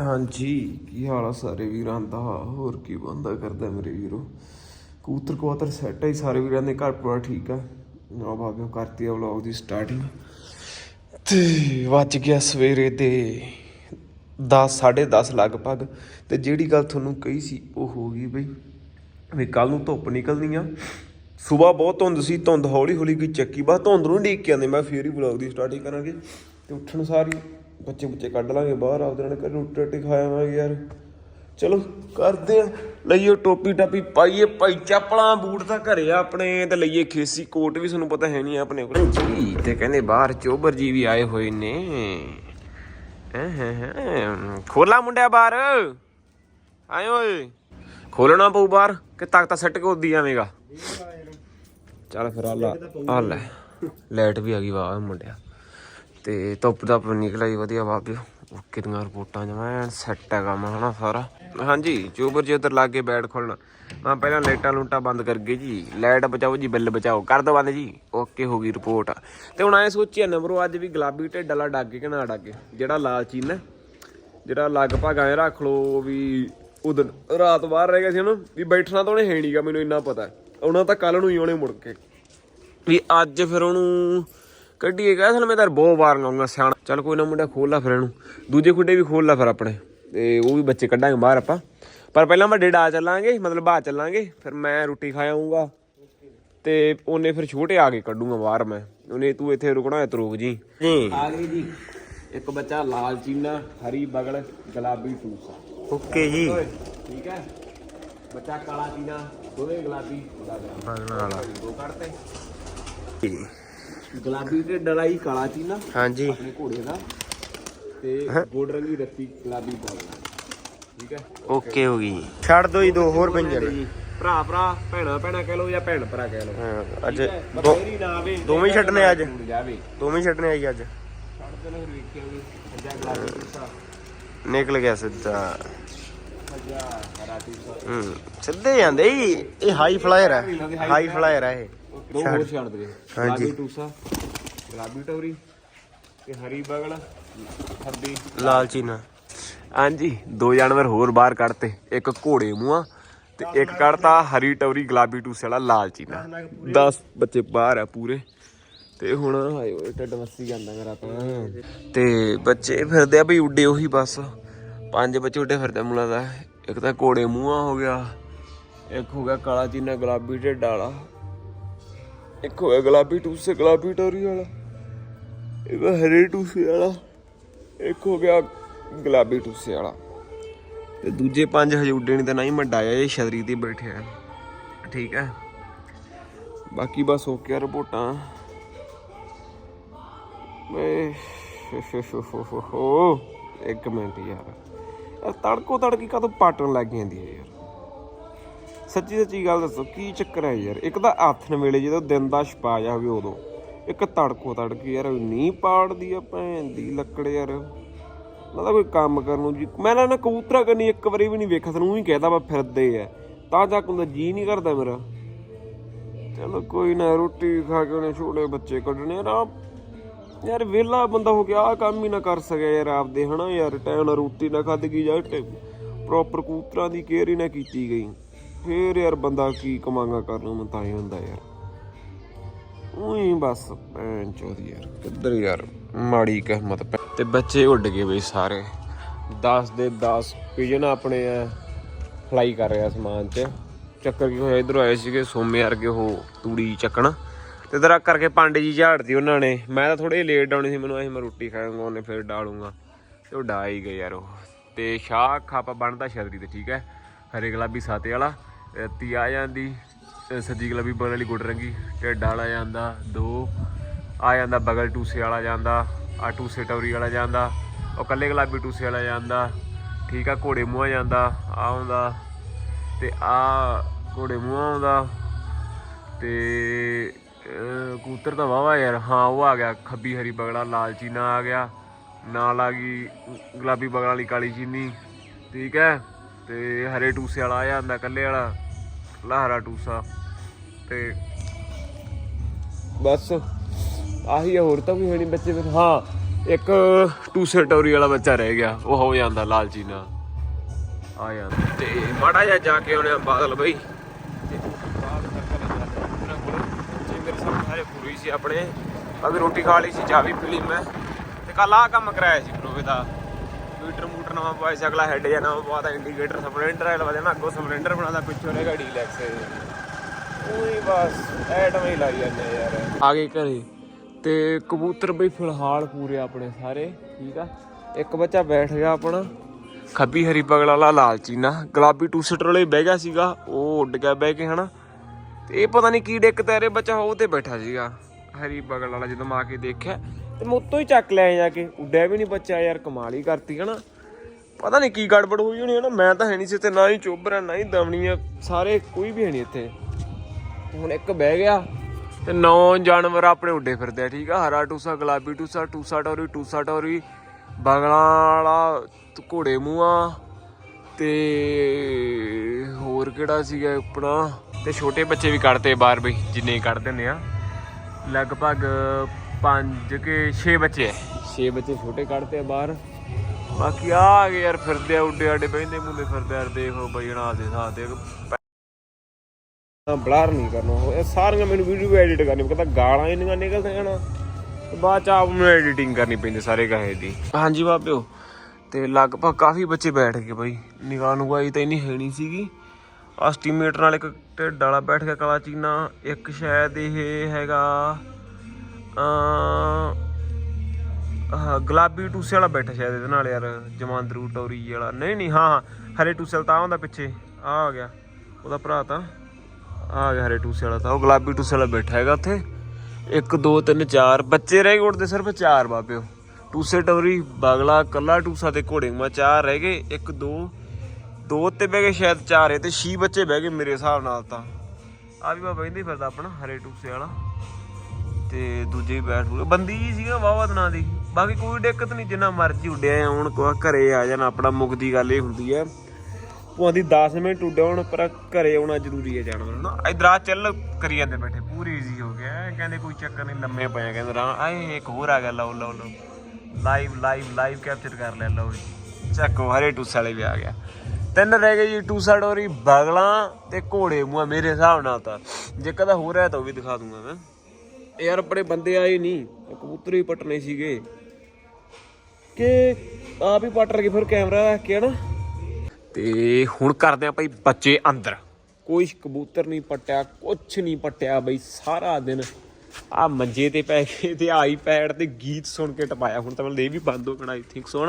ਹਾਂਜੀ, ਕੀ ਹਾਲ ਆ ਸਾਰੇ ਵੀਰਾਂ ਦਾ? ਹੋਰ ਕੀ ਬੰਦਾ ਕਰਦਾ ਮੇਰੇ ਵੀਰੋ? ਕੂਤਰ ਕੁਆਤਰ ਸੈੱਟ ਹੈ ਸਾਰੇ ਵੀਰਾਂ ਦੇ, ਘਰ ਪੂਰਾ ਠੀਕ ਆ? ਨਾ ਭਾਵੇਂ ਕਰਤੀ ਆ ਵਲੌਗ ਦੀ ਸਟਾਰਟਿੰਗ ਤੇ ਵੱਜ ਗਿਆ ਸਵੇਰੇ ਦੇ 10 10:30 ਲਗਭਗ। ਤੇ ਜਿਹੜੀ ਗੱਲ ਤੁਹਾਨੂੰ ਕਹੀ ਸੀ, ਉਹ ਹੋ ਗਈ ਬਈ ਵੀ ਕੱਲ ਨੂੰ ਧੁੱਪ ਨਿਕਲਣੀ ਆ। ਸਵੇਰ ਬਹੁਤ ਧੁੰਦ ਸੀ, ਧੁੰਦ ਹੌਲੀ ਹੌਲੀ ਗਈ ਚੱਕੀ। ਬਸ ਧੁੰਦ ਨੂੰ ਢੀਕ ਕੇ ਆਂਦੇ ਮੈਂ ਫੇਰ ਹੀ ਵਲੌਗ ਦੀ ਸਟਾਰਟਿੰਗ ਕਰਾਂਗੇ। ਤੇ ਉੱਠਣ ਸਾਰੀ ਬੱਚੇ ਬੁੱਚੇ ਕੱਢ ਲਾਂਗੇ ਬਾਹਰ, ਆਪਦੇ ਨਾਲ ਘਰ ਰੋਟੀ ਰੋਟੀ ਖਾਵਾਂਗੇ ਯਾਰ। ਚਲੋ, ਕਰਦੇ ਆ। ਲਈਏ ਟੋਪੀ ਟਾਪੀ, ਪਾਈਏ ਭਾਈ ਚੱਪਲਾਂ ਬੂਟ ਤਾਂ ਘਰੇ ਆ ਆਪਣੇ, ਤੇ ਲਈਏ ਖੇਸੀ ਕੋਟ ਵੀ ਤੁਹਾਨੂੰ ਪਤਾ ਹੈ ਨਹੀਂ ਆਪਣੇ ਕੋਲ। ਜੀ, ਤੇ ਕਹਿੰਦੇ ਬਾਹਰ ਚੋਬਰ ਜੀ ਵੀ ਆਏ ਹੋਏ ਨੇ। ਹੈਂ ਖੋਲਾ ਮੁੰਡਿਆ ਬਾਹਰ। ਆਏ ਓਏ। ਖੋਲਣਾ ਪਊ ਬਾਹਰ, ਕਿ ਤਖਤਾ ਸੱਟ ਕੇ ਉੱਦੀ ਜਾਵੇਂਗਾ। ਚੱਲ ਫਿਰ ਆ ਲਾ ਆ ਲੈ। ਲਾਈਟ ਵੀ ਆ ਗਈ, ਵਾਹ, ਮੁੰਡਿਆ। ਤੇ ਧੁੱਪ ਦਾ ਨਿਕਲਿਆ ਜੀ ਵਧੀਆ ਬਾਬਿਓ ਓਕੇ ਦੀਆਂ ਰਿਪੋਰਟਾਂ ਜਮੈਂ ਸੈੱਟ ਹੈ ਕੰਮ, ਹਨਾ ਸਾਰਾ। ਹਾਂਜੀ, ਚੋਬਰ ਜੀ ਉਧਰ ਲਾਗੇ ਬੈਠ ਖੋਲਣਾ ਹਾਂ, ਪਹਿਲਾਂ ਲਾਈਟਾਂ ਲੂਟਾਂ ਬੰਦ ਕਰ ਗਏ ਜੀ। ਲਾਈਟ ਬਚਾਓ ਜੀ, ਬਿੱਲ ਬਚਾਓ। ਕਰ ਦੋ ਬੰਦ ਜੀ। ਓਕੇ, ਹੋ ਗਈ ਰਿਪੋਰਟ। ਤੇ ਹੁਣ ਐ ਸੋਚਿਆ ਨੰਬਰੋ, ਅੱਜ ਵੀ ਗੁਲਾਬੀ ਢਿੱਡ ਵਾਲਾ ਡਾਗੇ ਕਿ ਨਾ ਡਾਗੇ ਜਿਹੜਾ ਲਾਲ ਚੀਨ ਹੈ, ਜਿਹੜਾ ਲਗਭਗ ਐ ਰੱਖ ਲੋ ਵੀ ਉਦੋਂ ਰਾਤ ਬਾਹਰ ਰਹਿ ਗਿਆ ਸੀ ਉਹਨੂੰ, ਵੀ ਬੈਠਣਾ ਤਾਂ ਉਹਨੇ ਹੈ ਨਹੀਂਗਾ ਮੈਨੂੰ ਇੰਨਾ ਪਤਾ। ਉਹਨਾਂ ਤਾਂ ਕੱਲ ਨੂੰ ਹੀ ਉਹਨੇ ਮੁੜ ਕੇ। ਵੀ ਅੱਜ ਫਿਰ ਉਹਨੂੰ ਕੱਢੀਏ ਗਾ ਅਸਲ ਮੈਂ ਤਾਂ ਬਹੁਤ ਵਾਰ ਗਾਉਂਗਾ ਸਿਆਣਾ। ਚੱਲ ਕੋਈ ਨਾ ਮੁੰਡਾ ਖੋਲ ਲਾ ਫਿਰ ਇਹਨੂੰ। ਦੂਜੇ ਖੁੱਡੇ ਵੀ ਖੋਲ ਲਾ ਫਿਰ ਆਪਣੇ। ਤੇ ਉਹ ਵੀ ਬੱਚੇ ਕੱਢਾਂਗੇ ਬਾਹਰ ਆਪਾਂ। ਪਰ ਪਹਿਲਾਂ ਵੱਡੇ ਡਾ ਚੱਲਾਂਗੇ ਮਤਲਬ ਬਾਹਰ ਚੱਲਾਂਗੇ। ਫਿਰ ਮੈਂ ਰੋਟੀ ਖਾ ਆਉਂਗਾ ਤੇ ਉਹਨੇ ਫਿਰ ਛੋਟੇ ਆ ਕੇ ਕੱਢੂਗਾ ਬਾਹਰ ਮੈਂ। ਉਹਨੇ ਤੂੰ ਇੱਥੇ ਰੁਕਣਾ ਹੈ ਤੇ ਰੁਕ ਜੀ। ਜੀ ਆ ਗਈ ਜੀ। ਇੱਕ ਬੱਚਾ ਲਾਲ ਚੀਨਾ ਹਰੀ ਬਗਲ ਗੁਲਾਬੀ ਟੂਸਾ ਓਕੇ ਜੀ। ਠੀਕ ਹੈ? ਬੱਚਾ ਕਾਲਾ ਚੀਨਾ ਦੋਵੇਂ ਗੁਲਾਬੀ ਬਗਲ ਵਾਲਾ। ਦੋ ਕੱਢਤੇ। ਗੁਲਾਬੀ ਤੇ ਡਲਾਈ ਕਾਲਾ ਚੀਨਾ ਹਾਂਜੀ। ਆਪਣੇ ਘੋੜੇ ਦਾ ਤੇ ਗੋਡ ਰੰਗੀ ਰੱਤੀ ਗੁਲਾਬੀ ਬਗਲ ਠੀਕ ਹੈ? ਓਕੇ ਹੋ ਗਈ ਛੱਡ ਦੋ ਜੀ ਦੋ ਹੋਰ ਪਿੰਜਰ ਭਰਾ ਭਰਾ ਭੈਣਾ ਭੈਣਾ ਕਹਿ ਲਓ ਜਾਂ ਭੈਣ ਭਰਾ ਕਹਿ ਲਓ। ਹਾਂ, ਅੱਜ? ਦੋ- ਬਥੇਰੀ ਨਾ ਆਵੇ ਦੋਵੇਂ ਹੀ ਛੱਡਣੇ ਅੱਜ? ਦੋਵੇਂ ਛੱਡਣੇ ਆਈ ਅੱਜ। ਛੱਡ ਦੇਣਾ ਫਿਰ ਵੇਖਿਆ ਵੀ ਅੱਜਾ ਗੁਲਾਬੀ ਟੂਸਾ ਨਿਕਲ ਗਿਆ ਸਿੱਧਾ। ਹੂੰ ਸਿੱਧੇ ਜਾਂਦੇ ਇਹ ਹਾਈ ਫਲਾਇਰ ਹੈ। ਹਾਈ ਫਲਾਇਰ ਹੈ ਇਹ। ਦੋ ਹੋਰ ਛੱਡ। ਦੇ। ਹਾਂਜੀ। ਗੁਲਾਬੀ ਟੂਸਾ ਗੁਲਾਬੀ ਟੌਰੀ ਤੇ ਹਰੀ ਬਗਲ ਹੱਦੀ ਲਾਲ ਚੀਨਾ। ਹਾਂਜੀ ਦੋ ਜਾਨਵਰ ਹੋਰ ਬਾਹਰ ਕੱਢਤੇ। ਇੱਕ ਘੋੜੇ ਮੂੰਹਾਂ ਤੇ ਇੱਕ ਕੱਢਤਾ ਹਰੀ ਟੌਰੀ ਗੁਲਾਬੀ ਟੂਸੇ ਵਾਲਾ ਲਾਲ ਚੀਨਾ। 10 ਬੱਚੇ ਬਾਹਰ ਆ ਪੂਰੇ। ਤੇ ਹੁਣ ਹਾਏ ਓਏ ਟੱਡ ਮੱਸੀ ਜਾਂਦਾ ਮੇਰਾ ਤਾਂ। ਤੇ ਬੱਚੇ ਫਿਰਦੇ ਆ ਬਈ ਉੱਡੇ ਉਹੀ ਬਸ। ਪੰਜ ਬੱਚੇ ਉੱਡੇ ਫਿਰਦੇ ਮੁਲਾ ਦਾ ਇੱਕ ਤਾਂ ਘੋੜੇ ਮੂੰਹਾਂ ਹੋ ਗਿਆ ਇੱਕ ਹੋ ਗਿਆ ਕਾਲਾ ਚੀਨਾ ਗੁਲਾਬੀ ਢਿੱਡ ਵਾਲਾ। ਇੱਕ ਹੋ ਗਿਆ ਗੁਲਾਬੀ ਟੂਸੇ ਗੁਲਾਬੀ ਟੋਰੀ ਵਾਲਾ। ਇੱਕ ਹਰੇ ਟੂਸੇ ਵਾਲਾ। ਇੱਕ ਹੋ ਗਿਆ ਗੁਲਾਬੀ ਟੂਸੇ ਵਾਲਾ। ਤੇ ਦੂਜੇ ਪੰਜ ਹਜੇ ਉੱਡੇ ਨਹੀਂ ਤਾਂ ਨਹੀਂ ਮੱਡਾਇਆ ਇਹ ਛਤਰੀ ਤੇ ਬੈਠਿਆ ਠੀਕ ਹੈ ਬਾਕੀ ਬਸ ਓਕੇ ਆ ਰਿਪੋਰਟਾਂ। ਵੇ ਹੋ ਇੱਕ ਮਿੰਟ ਯਾਰ। ਯਾਰ ਤੜਕੋ ਤੜਕੀ ਕਦੋਂ ਪਾਟਣ ਲੱਗ ਜਾਂਦੀ ਹੈ ਯਾਰ। ਸੱਚੀ ਸੱਚੀ ਗੱਲ ਦੱਸੋ, ਕੀ ਚੱਕਰ ਹੈ ਯਾਰ? ਇੱਕ ਤਾਂ ਆਥਣ ਵੇਲੇ ਜਦੋਂ ਦਿਨ ਦਾ ਛਪਾ ਜਾਵੇ ਉਦੋਂ। ਇੱਕ ਤੜਕੋ ਤੜਕੀ ਯਾਰ ਨੀ ਪਾੜਦੀ ਆ ਭੈਣ ਦੀ, ਲੱਕੜ ਯਾਰ। ਨਾ ਕੋਈ ਕੰਮ ਕਰਨ ਨੂੰ ਜੀ, ਮੈਂ ਨਾ ਕਬੂਤਰਾ ਕਰਨੀ ਇੱਕ ਵਾਰੀ ਵੀ ਨਹੀਂ ਵੇਖਿਆ, ਤੈਨੂੰ ਹੀ ਕਹਿਦਾ ਵਾ ਫਿਰਦੇ ਆ। ਤਾਂ ਜਾ ਹੁੰਦਾ ਜੀ ਨਹੀਂ ਕਰਦਾ ਮੇਰਾ। ਚਲੋ ਕੋਈ ਨਾ, ਰੋਟੀ ਖਾ ਕੇ ਉਹਨੇ ਛੋਟੇ ਬੱਚੇ ਕੱਢਣੇ ਯਾਰ ਯਾਰ ਵਿਹਲਾ ਬੰਦਾ ਹੋ ਗਿਆ ਆ ਕੰਮ ਹੀ ਨਾ ਕਰ ਸਕਿਆ ਯਾਰ ਆਪਦੇ, ਹਨਾ ਯਾਰ? ਟਾਈਮ ਨਾਲ ਰੋਟੀ ਨਾ ਖਾਦੀ ਗਈ, ਜਾਂ ਪ੍ਰੋਪਰ ਕਬੂਤਰਾਂ ਦੀ ਕੇਅਰ ਹੀ ਨਾ ਕੀਤੀ ਗਈ। ਫੇਰ ਯਾਰ ਬੰਦਾ ਕੀ ਕਮਾਂਗਾ ਕਰਨ ਨੂੰ ਤਾਂ ਹੀ ਹੁੰਦਾ ਯਾਰ। ਉਹੀ ਬਸ ਭੈਣ ਚੋਦੀ ਯਾਰ, ਕਿੱਧਰ ਯਾਰ ਮਾੜੀ ਕਹਿਮਤ ਤੇ ਬੱਚੇ ਉੱਡ ਗਏ ਬਈ ਸਾਰੇ। 10 ਦੇ 10 ਪਿਜਨ ਆਪਣੇ ਆ ਫਲਾਈ ਕਰ ਰਿਹਾ ਸਮਾਨ 'ਚ। ਚੱਕਰ ਕੀ ਹੋਇਆ, ਇਧਰੋਂ ਆਏ ਸੀਗੇ ਸੋਮੇ ਵਰਗੇ ਉਹ ਤੂੜੀ ਚੱਕਣ। ਤੇ ਇਧਰ ਕਰਕੇ ਪਾਂਡੇ ਜੀ ਝਾੜਦੀ ਉਹਨਾਂ ਨੇ। ਮੈਂ ਤਾਂ ਥੋੜੇ ਲੇਟ ਆਉਣੀ ਸੀ, ਮੈਨੂੰ ਅਸੀਂ ਮੈਂ ਰੋਟੀ ਖਾਵਾਂਗਾ ਉਹਨੇ ਫਿਰ ਡਾਲੂਗਾ। ਤੇ ਉਹ ਡਾ ਹੀ ਗਏ ਯਾਰ ਉਹ। ਤੇ ਸ਼ਾਹ ਖਾਪਾ ਬਣਦਾ ਛਤਰੀ ਤੇ, ਠੀਕ ਹੈ? ਹਰੇ ਗੁਲਾਬੀ ਸਾਤੇ ਵਾਲਾ ਤੀ ਆ ਜਾਂਦੀ ਸੱਜੀ ਗੁਲਾਬੀ ਬਗਲ ਵਾਲੀ ਗੁੱਡ ਰੰਗੀ, ਢਿੱਡ ਵਾਲਾ ਜਾਂਦਾ, ਦੋ, ਆ ਜਾਂਦਾ ਬਗਲ ਟੂਸੇ ਵਾਲਾ ਜਾਂਦਾ, ਆ ਟੂਸੇ ਟੌਰੀ ਵਾਲਾ ਜਾਂਦਾ, ਉਹ ਕੱਲੇ ਗੁਲਾਬੀ ਟੂਸੇ ਵਾਲਾ ਜਾਂਦਾ, ਠੀਕ ਆ, ਘੋੜੇ ਮੂੰਹ ਜਾਂਦਾ, ਆ ਆਉਂਦਾ, ਤੇ ਆ ਘੋੜੇ ਮੂੰਹ ਆਉਂਦਾ, ਤੇ ਕੂਤਰ ਤਾਂ ਵਾਵਾ ਯਾਰ, ਹਾਂ, ਉਹ ਆ ਗਿਆ, ਖੱਬੀ ਹਰੀ ਬਗਲਾ, ਲਾਲ ਚੀਨਾ ਆ ਗਿਆ, ਨਾਲ ਆ ਗਈ ਗੁਲਾਬੀ ਬਗਲ ਵਾਲੀ ਕਾਲੀ ਚੀਨੀ, ਠੀਕ ਹੈ? ਤੇ ਹਰੇ ਟੂਸੇ ਵਾਲਾ ਆ ਜਾਂਦਾ ਕੱਲੇ ਵਾਲਾ ਲਹਰਾ ਟੂਸਾ ਤੇ ਬਸ ਆਹੀ ਆ, ਹੋਰ ਤਾਂ ਕੋਈ ਹੈ ਨਹੀਂ ਬੱਚੇ ਫਿਰ। ਹਾਂ ਇੱਕ ਟੂਸੇ ਟੋਰੀ ਵਾਲਾ ਬੱਚਾ ਰਹਿ ਗਿਆ ਉਹ ਹੋ ਜਾਂਦਾ ਲਾਲਚੀ ਨਾਲ। ਆ ਜਾਂਦਾ। ਤੇ ਮਾੜਾ ਜਿਹਾ ਜਾ ਕੇ ਆਉਣੇ ਆ ਬਾਦਲ ਬਈ। ਤੇ ਬਾਹਰ ਸਰਕਲ ਆ ਜਾਂਦਾ ਉਹਨਾਂ ਕੋਲ। ਜੇ ਮੇਰੇ ਸਾਹਮਣੇ ਸਾਰੇ ਪੂਰੀ ਸੀ ਆਪਣੇ ਅਭੀ ਰੋਟੀ ਖਾ ਲਈ ਸੀ ਚਾਹ ਵੀ ਪੀ ਲਈ ਮੈਂ। ਤੇ ਕੱਲ ਆ ਕੰਮ ਕਰਾਇਆ ਸੀ ਬਰੋਵੇ ਦਾ। ਮੀਟਰ ਮੂਟਰ ਨਵਾਂ ਪਾਇਆ ਸੀ ਅਗਲਾ ਹੈਡ ਜਾਂ ਨਵਾਂ ਪਵਾਤਾ ਇੰਡੀਕੇਟਰ ਸਪਲੈਂਡਰ ਵਾਲਾ ਵਜੇ ਨਾ, ਅੱਗੋਂ ਸਪਲੈਂਡਰ ਬਣਾਦਾ ਪਿੱਛੋਂ ਨੇ ਗਾੜੀ ਉਹੀ ਬਸ, ਐਟਮ ਹੀ ਲਾਈ ਜਾਂਦੇ ਯਾਰ। ਆ ਗਏ ਘਰੇ। ਤੇ ਕਬੂਤਰ ਬਈ ਫਿਲਹਾਲ ਪੂਰੇ ਆਪਣੇ ਸਾਰੇ, ਠੀਕ ਆ? ਇੱਕ ਬੱਚਾ ਬੈਠ ਗਿਆ ਆਪਣਾ। ਖੱਬੀ ਹਰੀ ਪਗਲ ਵਾਲਾ ਲਾਲਚੀਨਾ ਗੁਲਾਬੀ ਟੂ ਸੀਟਰ ਵਾਲੇ ਬਹਿ ਗਿਆ ਸੀਗਾ, ਉਹ ਉੱਡ ਗਿਆ ਬਹਿ ਕੇ, ਹਨਾ? ਤੇ ਇਹ ਪਤਾ ਨਹੀਂ ਕੀ ਡਿੱਕ ਤੇਰੇ ਬੱਚਾ, ਉਹ ਤੇ ਬੈਠਾ ਸੀਗਾ। ਹਰੀ ਪਗਲ ਵਾਲਾ ਜਦੋਂ ਮਾ ਕੇ ਦੇਖਿਆ ਤੇ ਮੈਂ ਉੱਤੋਂ ਹੀ ਚੱਕ ਲਿਆ ਜਾ ਕੇ। ਉੱਡਿਆ ਵੀ ਨਹੀਂ ਬੱਚਾ ਯਾਰ, ਕਮਾਲ ਹੀ ਕਰਤੀ ਹਨਾ। ਪਤਾ ਨਹੀਂ ਕੀ ਗੜਬੜ ਹੋਈ ਹੋਣੀ ਹਨਾ, ਮੈਂ ਤਾਂ ਹੈ ਨਹੀਂ ਸੀ ਤੇ ਨਾ ਹੀ ਚੋਬਰਾ ਨਾ ਹੀ ਦਮਣੀਆਂ, ਸਾਰੇ ਕੋਈ ਵੀ ਹੈ ਨਹੀਂ ਇੱਥੇ। ਹੁਣ ਇੱਕ ਬਹਿ ਗਿਆ ਤੇ ਨੌ ਜਾਨਵਰ ਆਪਣੇ ਉੱਡੇ ਫਿਰਦੇ ਆ, ਠੀਕ ਆ? ਹਰਾ ਟੂਸਾ, ਗੁਲਾਬੀ ਟੂਸਾ ਟੂਸਾ ਟੋਰੀ ਟੂਸਾ ਟੋਰੀ, ਬਗਲਾਂ ਵਾਲਾ ਘੋੜੇ ਮੂੰਹਾਂ ਤੇ ਹੋਰ ਕਿਹੜਾ ਸੀਗਾ ਆਪਣਾ? ਤੇ ਛੋਟੇ ਬੱਚੇ ਵੀ ਕੱਢਦੇ ਬਾਹਰ ਬਈ, ਜਿੰਨੇ ਹੀ ਕੱਢ ਦਿੰਦੇ ਆ। ਲਗਭਗ 5 ਕੇ 6 ਬੱਚੇ ਐ 6 ਬੱਚੇ ਛੋਟੇ ਕੱਢਦੇ ਆ ਬਾਹਰ। ਬਾਕੀ ਆ ਆ ਗਏ ਯਾਰ ਫਿਰਦੇ ਆ ਉੱਡੇ ਆਡੇ ਬਹਿੰਦੇ ਮੁੰਡੇ ਫਿਰਦੇ ਆ ਯਾਰ ਦੇਖੋ ਬਈ ਜਣਾ ਦੇ ਸਾਹ ਤੇ ਬਲਰ ਨਹੀਂ ਕਰਨਾ ਉਹ। ਇਹ ਸਾਰੀਆਂ ਮੈਨੂੰ ਵੀਡੀਓ ਐਡਿਟ ਕਰਨੀ ਪਤਾ ਗਾਲਾਂ ਇੰਨੀਆਂ ਨਿਕਲਦੀਆਂ ਨਾ। ਤੇ ਬਾਅਦ ਚ ਆਪ ਨੂੰ ਐਡੀਟਿੰਗ ਕਰਨੀ ਪੈਂਦੀ ਸਾਰੇ ਕਹੇ ਦੀ। ਹਾਂਜੀ ਬਾਬਿਓ ਤੇ ਲਗਭਗ ਕਾਫੀ ਬੱਚੇ ਬੈਠ ਗਏ ਬਈ। ਨਿਗਾਹ ਨੂੰ ਆਈ ਤਾਂ ਇੰਨੀ ਹੈ ਨਹੀਂ ਸੀਗੀ। ਐਸਟੀਮੇਟਰ ਨਾਲ ਇੱਕ ਢਿੱਡ ਵਾਲਾ ਬੈਠ ਗਿਆ ਕਾਲਾ ਚੀਨਾ। ਇੱਕ ਸ਼ਾਇਦ ਇਹ ਹੈਗਾ ਅ ਗੁਲਾਬੀ ਟੂਸੇ ਵਾਲਾ ਬੈਠਾ ਸ਼ਾਇਦ ਇਹਦੇ ਨਾਲ ਯਾਰ, ਜਮਾਂਦਰੂ, ਟੌਰੀ ਵਾਲਾ। ਨਹੀਂ ਨਹੀਂ, ਹਾਂ ਹਾਂ, ਹਰੇ ਟੂਸੇ ਵਾਲਾ ਤਾਂ ਹੁੰਦਾ ਪਿੱਛੇ ਆ ਆ ਗਿਆ, ਉਹਦਾ ਭਰਾ ਤਾਂ। ਆ ਗਿਆ ਹਰੇ ਟੂਸੇ ਵਾਲਾ ਤਾਂ, ਉਹ ਗੁਲਾਬੀ ਟੂਸੇ ਵਾਲਾ ਬੈਠਾ ਹੈਗਾ ਉੱਥੇ। 1 2 3 4 ਬੱਚੇ ਰਹਿ ਗਏ ਉੜਦੇ ਸਿਰਫ 4 ਬਾਬਿਓ। ਟੂਸੇ, ਟੌਰੀ, ਬਗਲਾ, ਕੱਲਾ ਟੂਸਾ ਤੇ ਘੋੜੇ ਮਾ ਚਾਰ ਰਹਿ ਗਏ 1 2 ਦੋ ਤੇ ਬਹਿ ਗਏ ਸ਼ਾਇਦ ਚਾਰ ਹੈ ਤੇ 6 ਬੱਚੇ ਬਹਿ ਗਏ ਮੇਰੇ ਹਿਸਾਬ ਨਾਲ ਤਾਂ। ਆ ਵੀ ਬਾਬਾ ਬਹਿੰਦੇ ਹੀ ਫਿਰਦਾ ਆਪਣਾ, ਹਰੇ ਟੂਸੇ ਵਾਲਾ। ਤੇ ਦੂਜੇ ਬੈਠ ਗਏ ਬੰਦੀ ਹੀ ਸੀਗਾ ਵਾਵਾ ਦਿਨਾਂ ਦੀ। ਬਾਕੀ ਕੋਈ ਦਿੱਕਤ ਨਹੀਂ, ਜਿੰਨਾ ਮਰਜ਼ੀ ਉੱਡਿਆ ਹੁਣ ਕੋ ਘਰੇ ਆ ਜਾਣਾ, ਆਪਣਾ ਮੁਕਦੀ ਗੱਲ ਇਹ ਹੁੰਦੀ ਹੈ ਪੁਆਂਦੀ 10 ਮਿੰਟ ਉੱਡਿਆ ਹੁਣ, ਪਰ ਘਰੇ ਆਉਣਾ ਜ਼ਰੂਰੀ ਹੈ ਜਾਨਵਰ ਨਾ। ਇਧਰ ਆ, ਚੱਲ ਕਰੀ ਜਾਂਦੇ ਬੈਠੇ। ਪੂਰੀ ਈਜ਼ੀ ਹੋ ਗਿਆ। ਕਹਿੰਦੇ ਕੋਈ ਚੱਕਰ ਨਹੀਂ, ਲੰਮੇ ਪਏ ਕਹਿੰਦੇ ਰਾਂ ਆਏ, ਇੱਕ ਹੋਰ ਆ ਗਿਆ, ਲਓ ਲਓ ਲਓ। ਲਾਈਵ ਲਾਈਵ ਲਾਈਵ ਕੈਪਚਰ ਕਰ ਲੈ ਲਓ ਜੀ। ਚੱਕੋ, ਹਰੇ ਟੂਸਾ ਵਾਲੇ ਵੀ ਆ ਗਿਆ। ਤਿੰਨ ਰਹਿ ਗਏ ਜੀ, ਟੂਸਾ ਡੋਰੀ, ਬਗਲਾਂ ਤੇ ਘੋੜੇ ਮੂੰਹ ਮੇਰੇ ਹਿਸਾਬ ਨਾਲ ਤਾਂ। ਜੇ ਕਦਾ ਹੋ ਰਿਹਾ ਤਾਂ ਉਹ ਵੀ ਦਿਖਾ ਦੂੰਗਾ ਮੈਂ। ਯਾਰ ਆਪਣੇ ਬੰਦੇ ਆਏ ਨਹੀਂ ਕਬੂਤਰ ਹੀ ਪਟਨੇ ਸੀਗੇ। ਕਿ ਆਪ ਹੀ ਪਟ ਰਗੇ ਫਿਰ ਕੈਮਰਾ ਰੱਖ ਕੇ ਹਨਾ। ਤੇ ਹੁਣ ਕਰਦੇ ਆ ਭਾਈ ਬੱਚੇ ਅੰਦਰ। ਕੋਈ ਕਬੂਤਰ ਨਹੀਂ ਪਟਿਆ ਕੁਛ ਨਹੀਂ ਪਟਿਆ ਬਈ ਸਾਰਾ ਦਿਨ। ਆ ਮੰਜੇ ਤੇ ਪੈ ਕੇ ਤੇ ਆਈ ਪੈਡ ਤੇ ਗੀਤ ਸੁਣ ਕੇ ਟਪਾਇਆ। ਹੁਣ ਤਾਂ ਮੈਨੂੰ ਇਹ ਵੀ ਬੰਦ ਹੋ ਗਣਾ ਆਈ ਥਿੰਕ ਸੋ